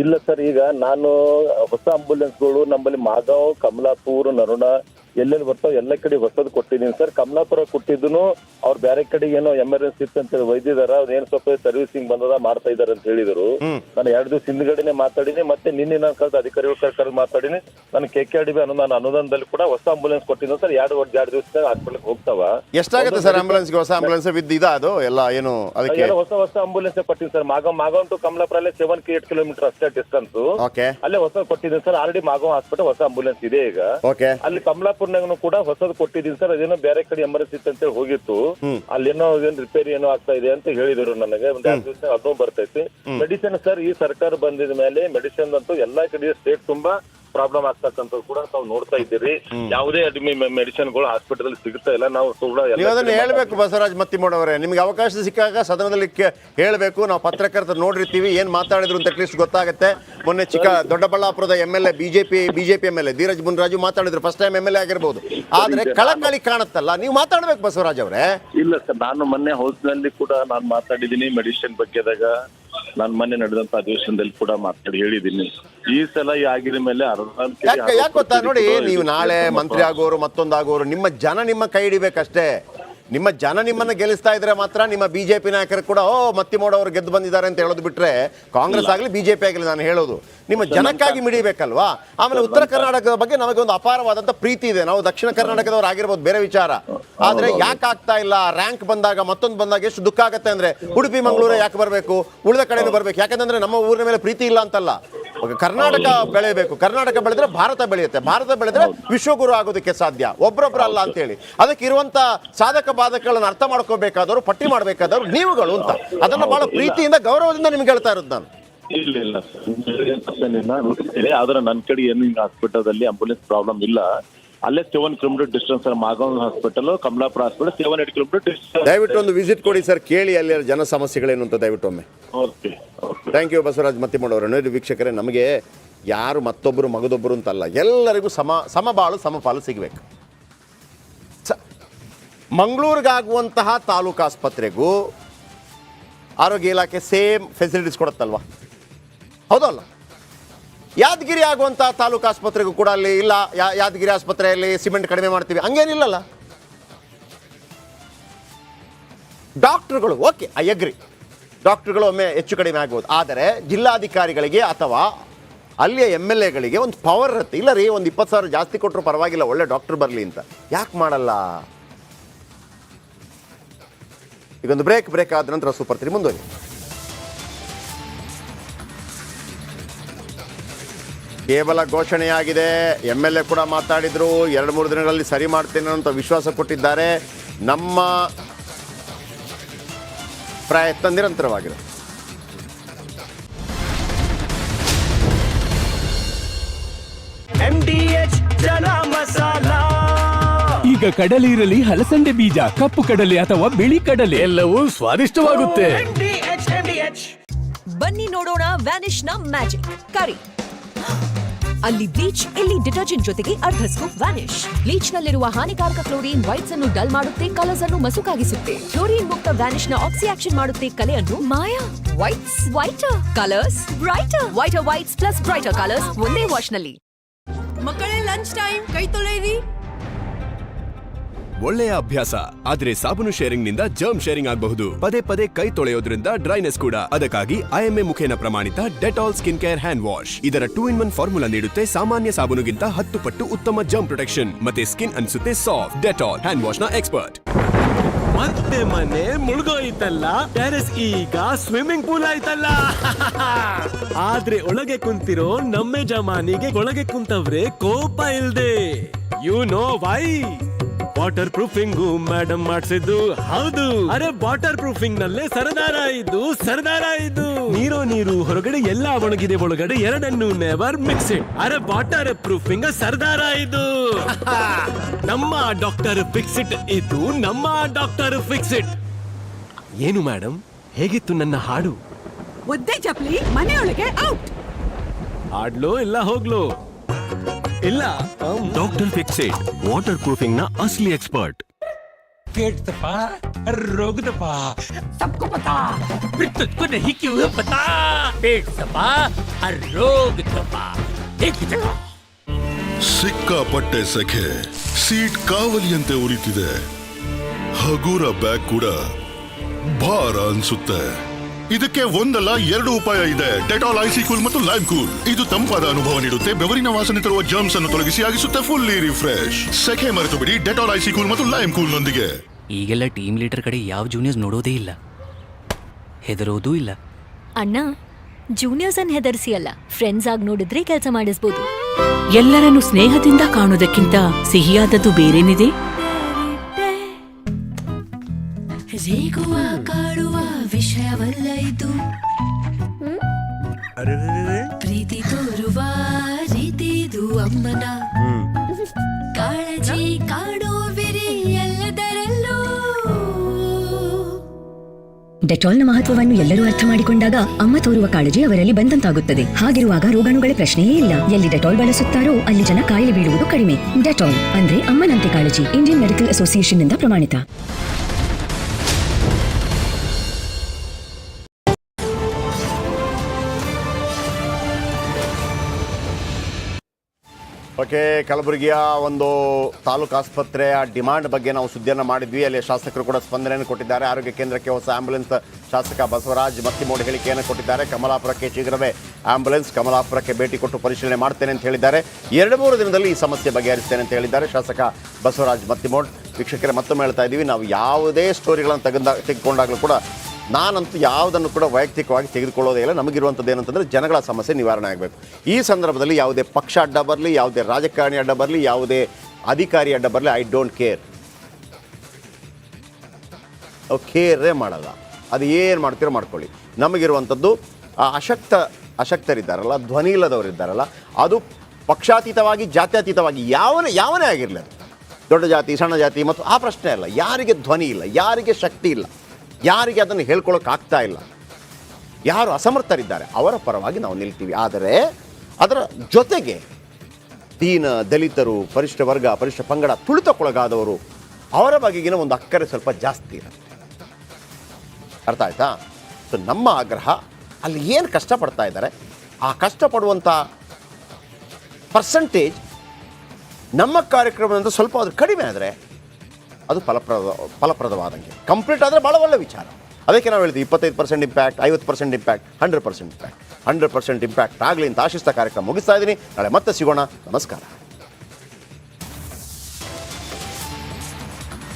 ಇಲ್ಲ ಸರ್ ಈಗ ನಾನು ಹೊಸ ಆಂಬುಲೆನ್ಸ್ಗಳು ನಮ್ಮಲ್ಲಿ ಮಾಗಾವ್ ಕಮಲಾಪುರ್ ನರುಣ ಎಲ್ಲೆಲ್ಲಿ ಬರ್ತಾವ ಎಲ್ಲ ಕಡೆ ಹೊಸದು ಕೊಟ್ಟಿದ್ದೀನಿ ಸರ್. ಕಮಲಾಪುರ ಕೊಟ್ಟಿದ್ದು ಅವ್ರು ಬೇರೆ ಕಡೆ ಏನೋ ಎಮರ್ಜೆನ್ಸಿ ಇತ್ತು ಅಂತ ಹೇಳಿ ಒಯ್ದಿದಾರ. ಅವ್ರು ಏನ್ ಸ್ವಲ್ಪ ಸರ್ವಿಸಿಂಗ್ ಬಂದದ ಮಾಡ್ತಾ ಇದಾರೆ ಅಂತ ಹೇಳಿದ್ರು. ನಾನು ಎರಡು ದಿವಸ ಹಿಂದ್ಗಡೆನೆ ಮಾತಾಡಿನಿ. ಮತ್ತೆ ನಿನ್ನೆ ನಾನು ಕಳೆದ ಅಧಿಕಾರಿಗಳ ಕರ್ಕೊಂಡು ಮಾತಾಡಿನಿ. ನಾನು ಕೆ ಕೆ ಡಿ ಬಿ ಅನುದಾನ ಅನುದಾನದಲ್ಲಿ ಕೂಡ ಹೊಸ ಆಂಬುಲೆನ್ಸ್ ಕೊಟ್ಟಿದ್ದು ಸರ್. ಎರಡು ಎರಡು ದಿವಸ ಹಾಸ್ಪಿಟಲ್ ಹೋಗ್ತಾವ. ಎಷ್ಟಾಗುತ್ತೆ ಸರ್ ಆಂಬುಲೆನ್ಸ್ ಹೊಸ ಆಂಬುಲೆನ್ಸ್ ವಿದ್ ಇದಾ ಅದು? ಎಲ್ಲ ಏನು ಅದಕ್ಕೆ ಹೊಸ ಹೊಸ ಆಂಬುಲೆನ್ಸ್ ಕೊಟ್ಟಿದ್ದೀನಿ ಸರ್. ಮಾಗ ಮಾಗಾವ್ ಟು ಕಮಲಾಪುರ ಅಲ್ಲೇ ಸೆವೆನ್ ಏಟ್ ಕಿಲೋಮೀಟರ್ ಅಷ್ಟೇ ಡಿಸ್ಟೆನ್ಸ್ ಅಲ್ಲೇ ಹೊಸ ಕೊಟ್ಟಿದ್ದೀನಿ ಸರ್. ಆಲ್ರೆಡಿ ಮಾಗಾವ್ ಹಾಸ್ಪಿಟಲ್ ಹೊಸ ಆಂಬುಲೆನ್ಸ್ ಇದೆ ಈಗ. ಅಲ್ಲಿ ಅಲ್ಲಿ ಕಮಲಾಪುರ್ನಾಗನು ಕೂಡ ಹೊಸದು ಕೊಟ್ಟಿದ್ದೀನಿ ಸರ್. ಅದೇನೋ ಬೇರೆ ಕಡೆ ಎಮರ್ಜೆನ್ಸಿ ಇತ್ತು ಅಂತ ಹೇಳಿ ಹೋಗಿತ್ತು. ಅಲ್ಲೇನೋ ಏನ್ ರಿಪೇರಿ ಏನೋ ಆಗ್ತಾ ಇದೆ ಅಂತ ಹೇಳಿದ್ರು ನನಗೆ. ಒಂದ್ ಎರಡು ದಿವಸ ಅದನ್ನು ಬರ್ತೈತಿ. ಮೆಡಿಸಿನ್ ಸರ್ ಈ ಸರ್ಕಾರ ಬಂದಿದ ಮೇಲೆ ಮೆಡಿಸಿನ್ ಅಂತೂ ಎಲ್ಲಾ ಕಡೆ ಸ್ಟೇಟ್ ತುಂಬಾ ಪ್ರಾಬ್ಲಮ್ ಆಗ್ತಕ್ಕಂಥ ಕೂಡ ನಾವು ನೋಡ್ತಾ ಇದ್ದೀರಿ. ಯಾವುದೇ ಮೆಡಿಸಿನ್ಗಳು ಹಾಸ್ಪಿಟಲ್ ಅಲ್ಲಿ ಸಿಗ್ತಾ ಇಲ್ಲ. ನಾವು ಕೂಡ ನೀವು ಅದನ್ನ ಹೇಳ್ಬೇಕು ಬಸವರಾಜ್ ಮತ್ತಿಮೋಡವರೇ ನಿಮ್ಗೆ ಅವಕಾಶ ಸಿಕ್ಕಾಗ ಸದನದಲ್ಲಿ ಹೇಳಬೇಕು ಹೇಳ್ಬೇಕು. ನಾವು ಪತ್ರಕರ್ತರು ನೋಡಿರ್ತೀವಿ. ಏನ್ ಮಾತಾಡಿದ್ರು ಅಂತ ಅಟ್ಲೀಸ್ಟ್ ಗೊತ್ತಾಗುತ್ತೆ. ಮೊನ್ನೆ ಚಿಕ್ಕ ದೊಡ್ಡಬಳ್ಳಾಪುರದ M L A BJP BJP M L A Dheeraj Muniraju ಮಾತಾಡಿದ್ರು. First time M L A ಆಗಿರ್ಬೋದು. ಆದ್ರೆ ಕಳಕಳಿ ಕಾಣುತ್ತಲ್ಲ. ನೀವು ಮಾತಾಡ್ಬೇಕು ಬಸವರಾಜ್ ಅವರೇ. ಇಲ್ಲ ಸರ್ ನಾನು ಮೊನ್ನೆ ಹೌಸ್ನಲ್ಲಿ ಕೂಡ ನಾನು ಮಾತಾಡಿದ್ದೀನಿ. ಮೆಡಿಸಿನ್ ಬಗ್ಗೆದಾಗ ನಾನು ಮೊನ್ನೆ ನಡೆದಂತ ಅಧಿವೇಶನದಲ್ಲಿ ಕೂಡ ಮಾತಾಡಿ ಹೇಳಿದ್ದೀನಿ. ಈ ಸಲ ಈ ಆಗಿದ ಮೇಲೆ ಯಾಕೆ ಗೊತ್ತಾ ನೋಡಿ ನೀವು ನಾಳೆ ಮಂತ್ರಿ ಆಗೋರು ಮತ್ತೊಂದಾಗೋರು ನಿಮ್ಮ ಜನ ನಿಮ್ಮ ಕೈ ಹಿಡಿಬೇಕಷ್ಟೇ. ನಿಮ್ಮ ಜನ ನಿಮ್ಮನ್ನ ಗೆಲ್ಲಿಸ್ತಾ ಇದ್ರೆ ಮಾತ್ರ ನಿಮ್ಮ ಬಿಜೆಪಿ ನಾಯಕರು ಕೂಡ ಓ ಮತ್ತಿಮೋಡವರು ಗೆದ್ದು ಬಂದಿದ್ದಾರೆ ಅಂತ ಹೇಳೋದು ಬಿಟ್ರೆ ಕಾಂಗ್ರೆಸ್ ಆಗಲಿ ಬಿಜೆಪಿ ಆಗಲಿ ನಾನು ಹೇಳೋದು. ನಿಮ್ಮ ಜನಕ್ಕಾಗಿ ಮಿಡಿಬೇಕಲ್ವಾ? ಆಮೇಲೆ ಉತ್ತರ ಕರ್ನಾಟಕದ ಬಗ್ಗೆ ನಮಗೆ ಒಂದು ಅಪಾರವಾದಂತ ಪ್ರೀತಿ ಇದೆ. ನಾವು ದಕ್ಷಿಣ ಕರ್ನಾಟಕದವ್ರು ಆಗಿರ್ಬೋದು ಬೇರೆ ವಿಚಾರ. ಆದ್ರೆ ಯಾಕೆ ಆಗ್ತಾ ಇಲ್ಲ? ರ್ಯಾಂಕ್ ಬಂದಾಗ ಮತ್ತೊಂದು ಬಂದಾಗ ಎಷ್ಟು ದುಃಖ ಆಗುತ್ತೆ ಅಂದ್ರೆ ಉಡುಪಿ ಮಂಗಳೂರು ಯಾಕೆ ಬರಬೇಕು? ಉಳಿದ ಕಡೆನೂ ಬರ್ಬೇಕು. ಯಾಕಂದ್ರೆ ನಮ್ಮ ಊರಿನ ಮೇಲೆ ಪ್ರೀತಿ ಇಲ್ಲ ಅಂತಲ್ಲ. ಕರ್ನಾಟಕ ಬೆಳೆಯಬೇಕು. ಕರ್ನಾಟಕ ಬೆಳೆದ್ರೆ ಭಾರತ ಬೆಳೆಯುತ್ತೆ. ಭಾರತ ಬೆಳೆದ್ರೆ ವಿಶ್ವಗುರು ಆಗೋದಕ್ಕೆ ಸಾಧ್ಯ. ಒಬ್ರೊಬ್ರು ಅಲ್ಲ ಅಂತೇಳಿ. ಅದಕ್ಕೆ ಇರುವಂತ ಸಾಧಕ ಬಾಧಕಗಳನ್ನು ಅರ್ಥ ಮಾಡ್ಕೋಬೇಕಾದವರು ಪಟ್ಟಿ ಮಾಡಬೇಕಾದವರು ನೀವುಗಳು ಅಂತ. ಅದನ್ನ ಬಹಳ ಪ್ರೀತಿಯಿಂದ ಗೌರವದಿಂದ ನಿಮ್ಗೆ ಹೇಳ್ತಾ ಇರೋದು ನಾನು. ಇಲ್ಲ ಇಲ್ಲ ಆದ್ರೆ ನನ್ನ ಕಡೆ ಏನು ಹಾಸ್ಪಿಟಲ್ ಅಲ್ಲಿ ಆಂಬುಲೆನ್ಸ್ ಪ್ರಾಬ್ಲಮ್ ಇಲ್ಲ. ಅಲ್ಲೇ seven kilometer distance sir Magaon hospital Kamalapura hospital seven eight kilometer distance ದಯವಿಟ್ಟು ಒಂದು ವಿಸಿಟ್ ಕೊಡಿ ಸರ್ ಕೇಳಿ ಅಲ್ಲಿ ಜನ ಸಮಸ್ಯೆಗಳೇನು ಅಂತ ದಯವಿಟ್ಟು ಒಮ್ಮೆ. ಓಕೆ ಥ್ಯಾಂಕ್ ಯು ಬಸವರಾಜ್ ಮತ್ತಿಮೋಡವರು ನೋಡಿ ವೀಕ್ಷಕರೇ ನಮಗೆ ಯಾರು ಮತ್ತೊಬ್ಬರು ಮಗದೊಬ್ಬರು ಅಂತಲ್ಲ ಎಲ್ಲರಿಗೂ ಸಮ ಸಮಬಾಳು ಸಮಪಾಲು ಸಿಗಬೇಕು. ಸ ಮಂಗಳೂರಿಗಾಗುವಂತಹ ತಾಲೂಕು ಆಸ್ಪತ್ರೆಗೂ ಆರೋಗ್ಯ ಇಲಾಖೆ ಸೇಮ್ ಫೆಸಿಲಿಟೀಸ್ ಕೊಡುತ್ತಲ್ವಾ? ಹೌದಲ್ಲ? ಯಾದಗಿರಿ ಆಗುವಂಥ ತಾಲೂಕು ಆಸ್ಪತ್ರೆಗೂ ಕೂಡ ಅಲ್ಲಿ ಇಲ್ಲ. ಯಾದಗಿರಿ ಆಸ್ಪತ್ರೆಯಲ್ಲಿ ಸಿಮೆಂಟ್ ಕಡಿಮೆ ಮಾಡ್ತೀವಿ. ಹಂಗೇನಿಲ್ಲಲ್ಲ ಡಾಕ್ಟ್ರುಗಳು, ಓಕೆ, ಐ ಅಗ್ರಿ. ಡಾಕ್ಟ್ರುಗಳು ಒಮ್ಮೆ ಹೆಚ್ಚು ಕಡಿಮೆ ಆಗ್ಬೋದು. ಆದರೆ ಜಿಲ್ಲಾಧಿಕಾರಿಗಳಿಗೆ ಅಥವಾ ಅಲ್ಲಿಯ ಎಂ ಎಲ್ ಎಗಳಿಗೆ ಒಂದು ಪವರ್ ಇರುತ್ತೆ. ಇಲ್ಲ ರೀ, ಒಂದು ಇಪ್ಪತ್ತು ಸಾವಿರ ಜಾಸ್ತಿ ಕೊಟ್ಟರು ಪರವಾಗಿಲ್ಲ, ಒಳ್ಳೆ ಡಾಕ್ಟರ್ ಬರಲಿ ಅಂತ. ಯಾಕೆ ಮಾಡಲ್ಲ? ಈಗೊಂದು ಬ್ರೇಕ್ ಬ್ರೇಕ್ ಆದ ನಂತರ ಸೂಪರ್ ತ್ರೀ ಮುಂದುವರಿ ಕೇವಲ ಘೋಷಣೆಯಾಗಿದೆ. ಎಂ ಎಲ್ ಎ ಕೂಡ ಮಾತಾಡಿದರು. ಎರಡು ಮೂರು ದಿನಗಳಲ್ಲಿ ಸರಿ ಮಾಡ್ತೇನೆ ಅಂತ ವಿಶ್ವಾಸ ಕೊಟ್ಟಿದ್ದಾರೆ. ನಮ್ಮ ಪ್ರಯತ್ನ ನಿರಂತರವಾಗಿದೆ. ಈಗ ಕಡಲೆ ಇರಲಿ ಹಲಸಂಡೆ ಬೀಜ ಕಪ್ಪು ಕಡಲೆ ಅಥವಾ ಬಿಳಿ ಕಡಲೆ. ಎಲ್ಲವೂ ಸ್ವಾದಿಷ್ಟವಾಗುತ್ತೆ. ಬನ್ನಿ ನೋಡೋಣ ವ್ಯಾನಿಶ್ನ ಮ್ಯಾಜಿಕ್. ಕರಿ. ಅಲ್ಲಿ ಬ್ಲೀಚ್ ಇಲ್ಲಿ ಡಿಟರ್ಜೆಂಟ್ ಜೊತೆಗೆ ಅರ್ಧ ಸ್ಕೂಪ್ ವ್ಯಾನಿಶ್ ಬ್ಲೀಚ್ ನಲ್ಲಿರುವ ಹಾನಿಕಾರಕ ಕ್ಲೋರಿನ್ ವೈಟ್ಸ್ ಅನ್ನು ಡಲ್ ಮಾಡುತ್ತೆ ಕಲರ್ಸ್ ಅನ್ನು ಮಸುಕಾಗಿಸುತ್ತೆ. ಕ್ಲೋರಿನ್ ಮುಕ್ತ ವ್ಯಾನಿಶ್ನ ಆಕ್ಸಿ ಆಕ್ಷನ್ ಮಾಡುತ್ತೆ ಕಲೆಯನ್ನು ಮಾಯಾ? Whites whiter colours brighter whiter whites plus brighter colours ಒಂದೇ ವಾಶ್ನಲ್ಲಿ. ಮಕ್ಕಳೇ ಲಂಚ್ ಟೈಮ್ ಕೈ ತೊಳೆಯಿರಿ. ಒಳ್ಳೆಯ ಅಭ್ಯಾಸ. ಆದ್ರೆ ಸಾಬೂನು ಶೇರಿಂಗ್ನಿಂದ ಜರ್ಮ್ ಶೇರಿಂಗ್ ಆಗಬಹುದು. ಪದೇ ಪದೇ ಕೈ ತೊಳೆಯೋದ್ರಿಂದ ಡ್ರೈನೆಸ್ ಕೂಡ. ಅದಕ್ಕಾಗಿ ಐಎಂಎ ಮುಖೇನ ಪ್ರಮಾಣಿತ Dettol skin care hand wash ಇದರ ಟೂ ಇನ್ ಒನ್ ಫಾರ್ಮುಲಾ ನೀಡುತ್ತೆ ಸಾಮಾನ್ಯ ಸಾಬೂನುಗಿಂತ ಹತ್ತು ಪಟ್ಟು ಉತ್ತಮ ಜರ್ಮ್ ಪ್ರೊಟೆಕ್ಷನ್ ಮತ್ತೆ ಸ್ಕಿನ್ ಅನ್ಸುತ್ತೆ ಸಾಫ್ಟ್ ಡೆಟಾಲ್ ಹ್ಯಾಂಡ್ ವಾಶ್ನ ಎಕ್ಸ್ಪರ್ಟ್ ಮತ್ತೆ ಮನೆ ಮುಳುಗೋಯ್ತಲ್ಲ. ಟೆರೆಸ್ ಈಗ ಸ್ವಿಮ್ಮಿಂಗ್ ಪೂಲ್ ಆಯ್ತಲ್ಲ. ಆದ್ರೆ ಒಳಗೆ ಕುಂತಿರೋ ನಮ್ಮ ಜಮಾನಿಗೆ ಒಳಗೆ ಕುಂತವ್ರೆ ಕೋಪ ಇಲ್ದೆ. You know why waterproofing madam ಮಾಡ್ಸಿದ್ದು. ಹೌದು. ಅರೆ ವಾಟರ್ ಪ್ರೂಫಿಂಗ್ ನಲ್ಲೇ ಸರದಾರ ಇದ್ದು ಸರದಾರ ಇದ್ದು ನೀರೋ ನೀರು ಹೊರಗಡೆ ಎಲ್ಲ ಒಣಗಿದೆ ಒಳಗಡೆ ಎರಡನ್ನು ನೆವರ್ ಮಿಕ್ಸ್ ಇಟ್ ಅರೆ ವಾಟರ್ ಪ್ರೂಫಿಂಗ್ ಸರ್ದಾರ ಇದು. ನಮ್ಮ ಡಾಕ್ಟರ್ ಫಿಕ್ಸ್ ಇಟ್ ಇದು ನಮ್ಮ ಡಾಕ್ಟರ್ ಫಿಕ್ಸ್ ಇಟ್ ಏನು ಮೇಡಮ್ ಹೇಗಿತ್ತು ನನ್ನ ಹಾಡು? ಒದ್ದೆ ಚಪ್ಲಿ ಮನೆಯೊಳಗೆ ಔಟ್ ಹಾಡ್ಲೋ ಇಲ್ಲ ಹೋಗ್ಲೋ? ಇಲ್ಲ doctor fix it waterproofing ನ ಅಸ್ಲಿ ಎಕ್ಸ್ಪರ್ಟ್ पेट दबा रोग दबा सबको पता फिर तुझको नहीं क्यों पता पेट दबा और रोग दबा एक ही जगह ಸಿಕ್ಕಾಪಟ್ಟೆ ಸೆಖೆ ಸೀಟ್ ಕಾವಲಿಯಂತೆ ಉರಿತಿದೆ ಹಗೂರ ಬ್ಯಾಗ್ ಕೂಡ ಭಾರ ಅನ್ಸುತ್ತೆ ಇದಕ್ಕೆ ಒಂದಲ್ಲ ಎರಡು ಉಪಾಯ ಇದೆ. ಡೆಟಾಲ್ ಐಸಿ ಕೂಲ್ ಮತ್ತು ಲೈಮ್ ಕೂಲ್. ಇದು ತಂಪಾದ ಅನುಭವ ನೀಡುತ್ತೆ ಬೆವರಿನ ವಾಸನೆ ತರುವ ಜರ್ಮ್ಸ್ ಅನ್ನು ತೊಲಗಿಸಿ ಆಗಿಸುತ್ತೆ ಫುಲ್ಲಿ ರಿಫ್ರೆಶ್ ಸೆಖೆ ಮರೆತು ಬಿಡಿ ಡೆಟಾಲ್ ಐಸಿ ಕೂಲ್ ಮತ್ತು ಲೈಮ್ ಕೂಲ್ ನೊಂದಿಗೆ ಈಗೆಲ್ಲ ಟೀಮ್ ಲೀಡರ್ ಕಡೆ ಯಾವ ಜೂನಿಯರ್ಸ್ ನೋಡೋದೇ ಇಲ್ಲ. ಹೆದರೋದೂ ಇಲ್ಲ. ಅಣ್ಣ ಜೂನಿಯರ್ಸ್ ಅನ್ನು ಹೆದರಿಸಿ ಅಲ್ಲ ಫ್ರೆಂಡ್ಸ್ ಆಗಿ ನೋಡಿದ್ರೆ ಕೆಲಸ ಮಾಡಿಸ್ಬೋದು. ಎಲ್ಲರನ್ನು ಸ್ನೇಹದಿಂದ ಕಾಣೋದಕ್ಕಿಂತ ಸಿಹಿಯಾದದ್ದು ಬೇರೇನಿದೆ? ಪ್ರೀತಿ ತೋರುವ ರೀತಿದು ಅಮ್ಮನ. ಕಾಳಜಿ ಕಾಡುವಿರಿ ಎಲ್ಲದರಲ್ಲೂ. ಡೆಟಾಲ್ನ ಮಹತ್ವವನ್ನು ಎಲ್ಲರೂ ಅರ್ಥ ಮಾಡಿಕೊಂಡಾಗ ಅಮ್ಮ ತೋರುವ ಕಾಳಜಿ ಅವರಲ್ಲಿ ಬಂದಂತಾಗುತ್ತದೆ. ಹಾಗಿರುವಾಗ ರೋಗಾಣುಗಳ ಪ್ರಶ್ನೆಯೇ ಇಲ್ಲ. ಎಲ್ಲಿ ಡೆಟಾಲ್ ಬಳಸುತ್ತಾರೋ ಅಲ್ಲಿ ಜನ ಕಾಯಿಲೆ ಬೀಳುವುದು ಕಡಿಮೆ. ಡೆಟಾಲ್ ಅಂದ್ರೆ ಅಮ್ಮನಂತೆ ಕಾಳಜಿ. ಇಂಡಿಯನ್ ಮೆಡಿಕಲ್ ಅಸೋಸಿಯೇಷನ್ನಿಂದ ಪ್ರಮಾಣಿತ. ಓಕೆ ಕಲಬುರಗಿಯ ಒಂದು ತಾಲೂಕು ಆಸ್ಪತ್ರೆಯ ಡಿಮಾಂಡ್ ಬಗ್ಗೆ ನಾವು ಸುದ್ದಿಯನ್ನು ಮಾಡಿದ್ವಿ. ಅಲ್ಲಿ ಶಾಸಕರು ಕೂಡ ಸ್ಪಂದನೆಯನ್ನು ಕೊಟ್ಟಿದ್ದಾರೆ. ಆರೋಗ್ಯ ಕೇಂದ್ರಕ್ಕೆ ಹೊಸ ಆಂಬ್ಯುಲೆನ್ಸ್ ಶಾಸಕ ಬಸವರಾಜ್ ಮತ್ತಿಮೂಡಿ ಹೇಳಿಕೆಯನ್ನು ಕೊಟ್ಟಿದ್ದಾರೆ. ಕಮಲಾಪುರಕ್ಕೆ ಶೀಘ್ರವೇ ಆಂಬ್ಯುಲೆನ್ಸ್ ಕಮಲಾಪುರಕ್ಕೆ ಭೇಟಿ ಕೊಟ್ಟು ಪರಿಶೀಲನೆ ಮಾಡ್ತೇನೆ ಅಂತ ಹೇಳಿದ್ದಾರೆ. ಎರಡು ಮೂರು ದಿನದಲ್ಲಿ ಈ ಸಮಸ್ಯೆ ಬಗೆಹರಿಸ್ತೇನೆ ಅಂತ ಹೇಳಿದ್ದಾರೆ ಶಾಸಕ ಬಸವರಾಜ್ ಮತ್ತಿಮೋಡ್. ವೀಕ್ಷಕರೇ, ಮತ್ತೊಮ್ಮೆ ಹೇಳ್ತಾ ಇದ್ದೀವಿ, ನಾವು ಯಾವುದೇ ಸ್ಟೋರಿಗಳನ್ನು ತೆಗೆದ, ತೆಗೆದುಕೊಂಡಾಗಲೂ ಕೂಡ ನಾನಂತೂ ಯಾವುದನ್ನು ಕೂಡ ವೈಯಕ್ತಿಕವಾಗಿ ತೆಗೆದುಕೊಳ್ಳೋದೇ ಇಲ್ಲ. ನಮಗಿರುವಂಥದ್ದು ಏನಂತಂದರೆ ಜನಗಳ ಸಮಸ್ಯೆ ನಿವಾರಣೆ ಆಗಬೇಕು. ಈ ಸಂದರ್ಭದಲ್ಲಿ ಯಾವುದೇ ಪಕ್ಷ ಅಡ್ಡ ಬರಲಿ, ಯಾವುದೇ ರಾಜಕಾರಣಿ ಅಡ್ಡ ಬರಲಿ, ಯಾವುದೇ ಅಧಿಕಾರಿ ಅಡ್ಡ ಬರಲಿ ಐ ಡೋಂಟ್ ಕೇರ್ ಅವು ಕೇರೇ ಮಾಡಲ್ಲ. ಅದು ಏನು ಮಾಡ್ತೀರೋ ಮಾಡ್ಕೊಳ್ಳಿ. ನಮಗಿರುವಂಥದ್ದು ಅಶಕ್ತ, ಅಶಕ್ತರಿದ್ದಾರಲ್ಲ ಧ್ವನಿ ಇಲ್ಲದವರಿದ್ದಾರಲ್ಲ ಅದು ಪಕ್ಷಾತೀತವಾಗಿ, ಜಾತ್ಯತೀತವಾಗಿ ಯಾವನೇ ಯಾವನೇ ಆಗಿರಲಿ ದೊಡ್ಡ ಜಾತಿ, ಸಣ್ಣ ಜಾತಿ, ಮತ್ತು ಆ ಪ್ರಶ್ನೆ ಅಲ್ಲ. ಯಾರಿಗೆ ಧ್ವನಿ ಇಲ್ಲ ಯಾರಿಗೆ ಶಕ್ತಿ ಇಲ್ಲ ಯಾರಿಗೆ ಅದನ್ನು ಹೇಳ್ಕೊಳ್ಳೋಕ್ಕಾಗ್ತಾ ಇಲ್ಲ? ಯಾರು ಅಸಮರ್ಥರಿದ್ದಾರೆ? ಅವರ ಪರವಾಗಿ ನಾವು ನಿಲ್ತೀವಿ. ಆದರೆ ಅದರ ಜೊತೆಗೆ ದೀನ ದಲಿತರು, ಪರಿಷ್ಠ ವರ್ಗ, ಪರಿಷ್ಠ ಪಂಗಡ ತುಳಿತಕ್ಕೊಳಗಾದವರು, ಅವರ ಬಗೆಗಿನ ಒಂದು ಅಕ್ಕರೆ ಸ್ವಲ್ಪ ಜಾಸ್ತಿ ಇರುತ್ತೆ. ಅರ್ಥ ಆಯ್ತಾ? ಸೊ ನಮ್ಮ ಆಗ್ರಹ ಅಲ್ಲಿ ಏನು ಕಷ್ಟಪಡ್ತಾ ಇದ್ದಾರೆ? ಆ ಕಷ್ಟಪಡುವಂಥ ಪರ್ಸಂಟೇಜ್ ನಮ್ಮ ಕಾರ್ಯಕ್ರಮದಿಂದ ಸ್ವಲ್ಪ ಅದು ಕಡಿಮೆ ಆದರೆ ಅದು ಫಲಪ್ರದ, ಫಲಪ್ರದವಾದಂಗೆ. ಕಂಪ್ಲೀಟ್ ಆದರೆ ಭಾಳ ಒಳ್ಳೆ ವಿಚಾರ. ಅದಕ್ಕೆ ನಾವು ಹೇಳಿದ್ವಿ ಇಪ್ಪತ್ತೈದು ಪರ್ಸೆಂಟ್ ಇಂಪ್ಯಾಕ್ಟ್ ಐವತ್ತು percent impact hundred percent impact hundred percent impact ಆಗಲಿ ಅಂತ ಆಶಿಸ್ತ ಕಾರ್ಯಕ್ರಮ ಮುಗಿಸ್ತಾ ಇದ್ದೀನಿ. ನಾಳೆ ಮತ್ತೆ ಸಿಗೋಣ. ನಮಸ್ಕಾರ.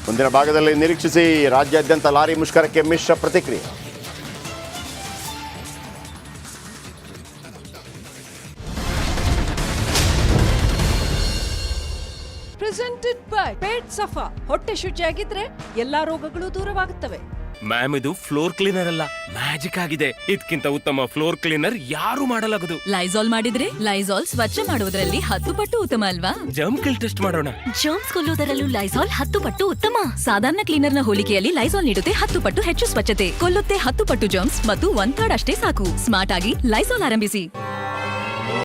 ಮುಂದಿನ ಭಾಗದಲ್ಲಿ ನಿರೀಕ್ಷಿಸಿ ರಾಜ್ಯಾದ್ಯಂತ ಲಾರಿ ಮುಷ್ಕರಕ್ಕೆ ಮಿಶ್ರ ಪ್ರತಿಕ್ರಿಯೆ. ಸಫಾ ಹೊಟ್ಟೆ ಶುಚಿಯಾಗಿದ್ರೆ ಎಲ್ಲಾ ರೋಗಗಳು ದೂರವಾಗುತ್ತವೆ. ಮ್ಯಾಮ್ ಇದು ಫ್ಲೋರ್ ಕ್ಲೀನರ್ ಅಲ್ಲ. ಮ್ಯಾಜಿಕ್ ಆಗಿದೆ. ಇದಕ್ಕಿಂತ ಉತ್ತಮ ಫ್ಲೋರ್ ಕ್ಲೀನರ್ ಯಾರು ಮಾಡಲಾಗದು. ಲೈಸಾಲ್ ಮಾಡಿದ್ರೆ ಲೈಸಾಲ್ ಸ್ವಚ್ಛ ಮಾಡುವುದರಲ್ಲಿ ಹತ್ತು ಪಟ್ಟು ಉತ್ತಮ ಅಲ್ವಾ? ಜಮ್ ಕಿಲ್ ಟೆಸ್ಟ್ ಮಾಡೋಣ. ಜರ್ಮ್ಸ್ ಕೊಲ್ಲುವುದರಲ್ಲೂ ಲೈಸಾಲ್ ಹತ್ತು ಪಟ್ಟು ಉತ್ತಮ. ಸಾಧಾರಣ ಕ್ಲೀನರ್ನ ಹೋಲಿಕೆಯಲ್ಲಿ ಲೈಸಾಲ್ ನೀಡುತ್ತೆ ಹತ್ತು ಪಟ್ಟು ಹೆಚ್ಚು ಸ್ವಚ್ಛತೆ. ಕೊಲ್ಲುತ್ತೆ ಹತ್ತು ಪಟ್ಟು ಜರ್ಮ್ಸ್ ಮತ್ತು ಒಂದ್ ಥರ್ಡ್ ಅಷ್ಟೇ ಸಾಕು. ಸ್ಮಾರ್ಟ್ ಆಗಿ ಲೈಸಾಲ್ ಆರಂಭಿಸಿ.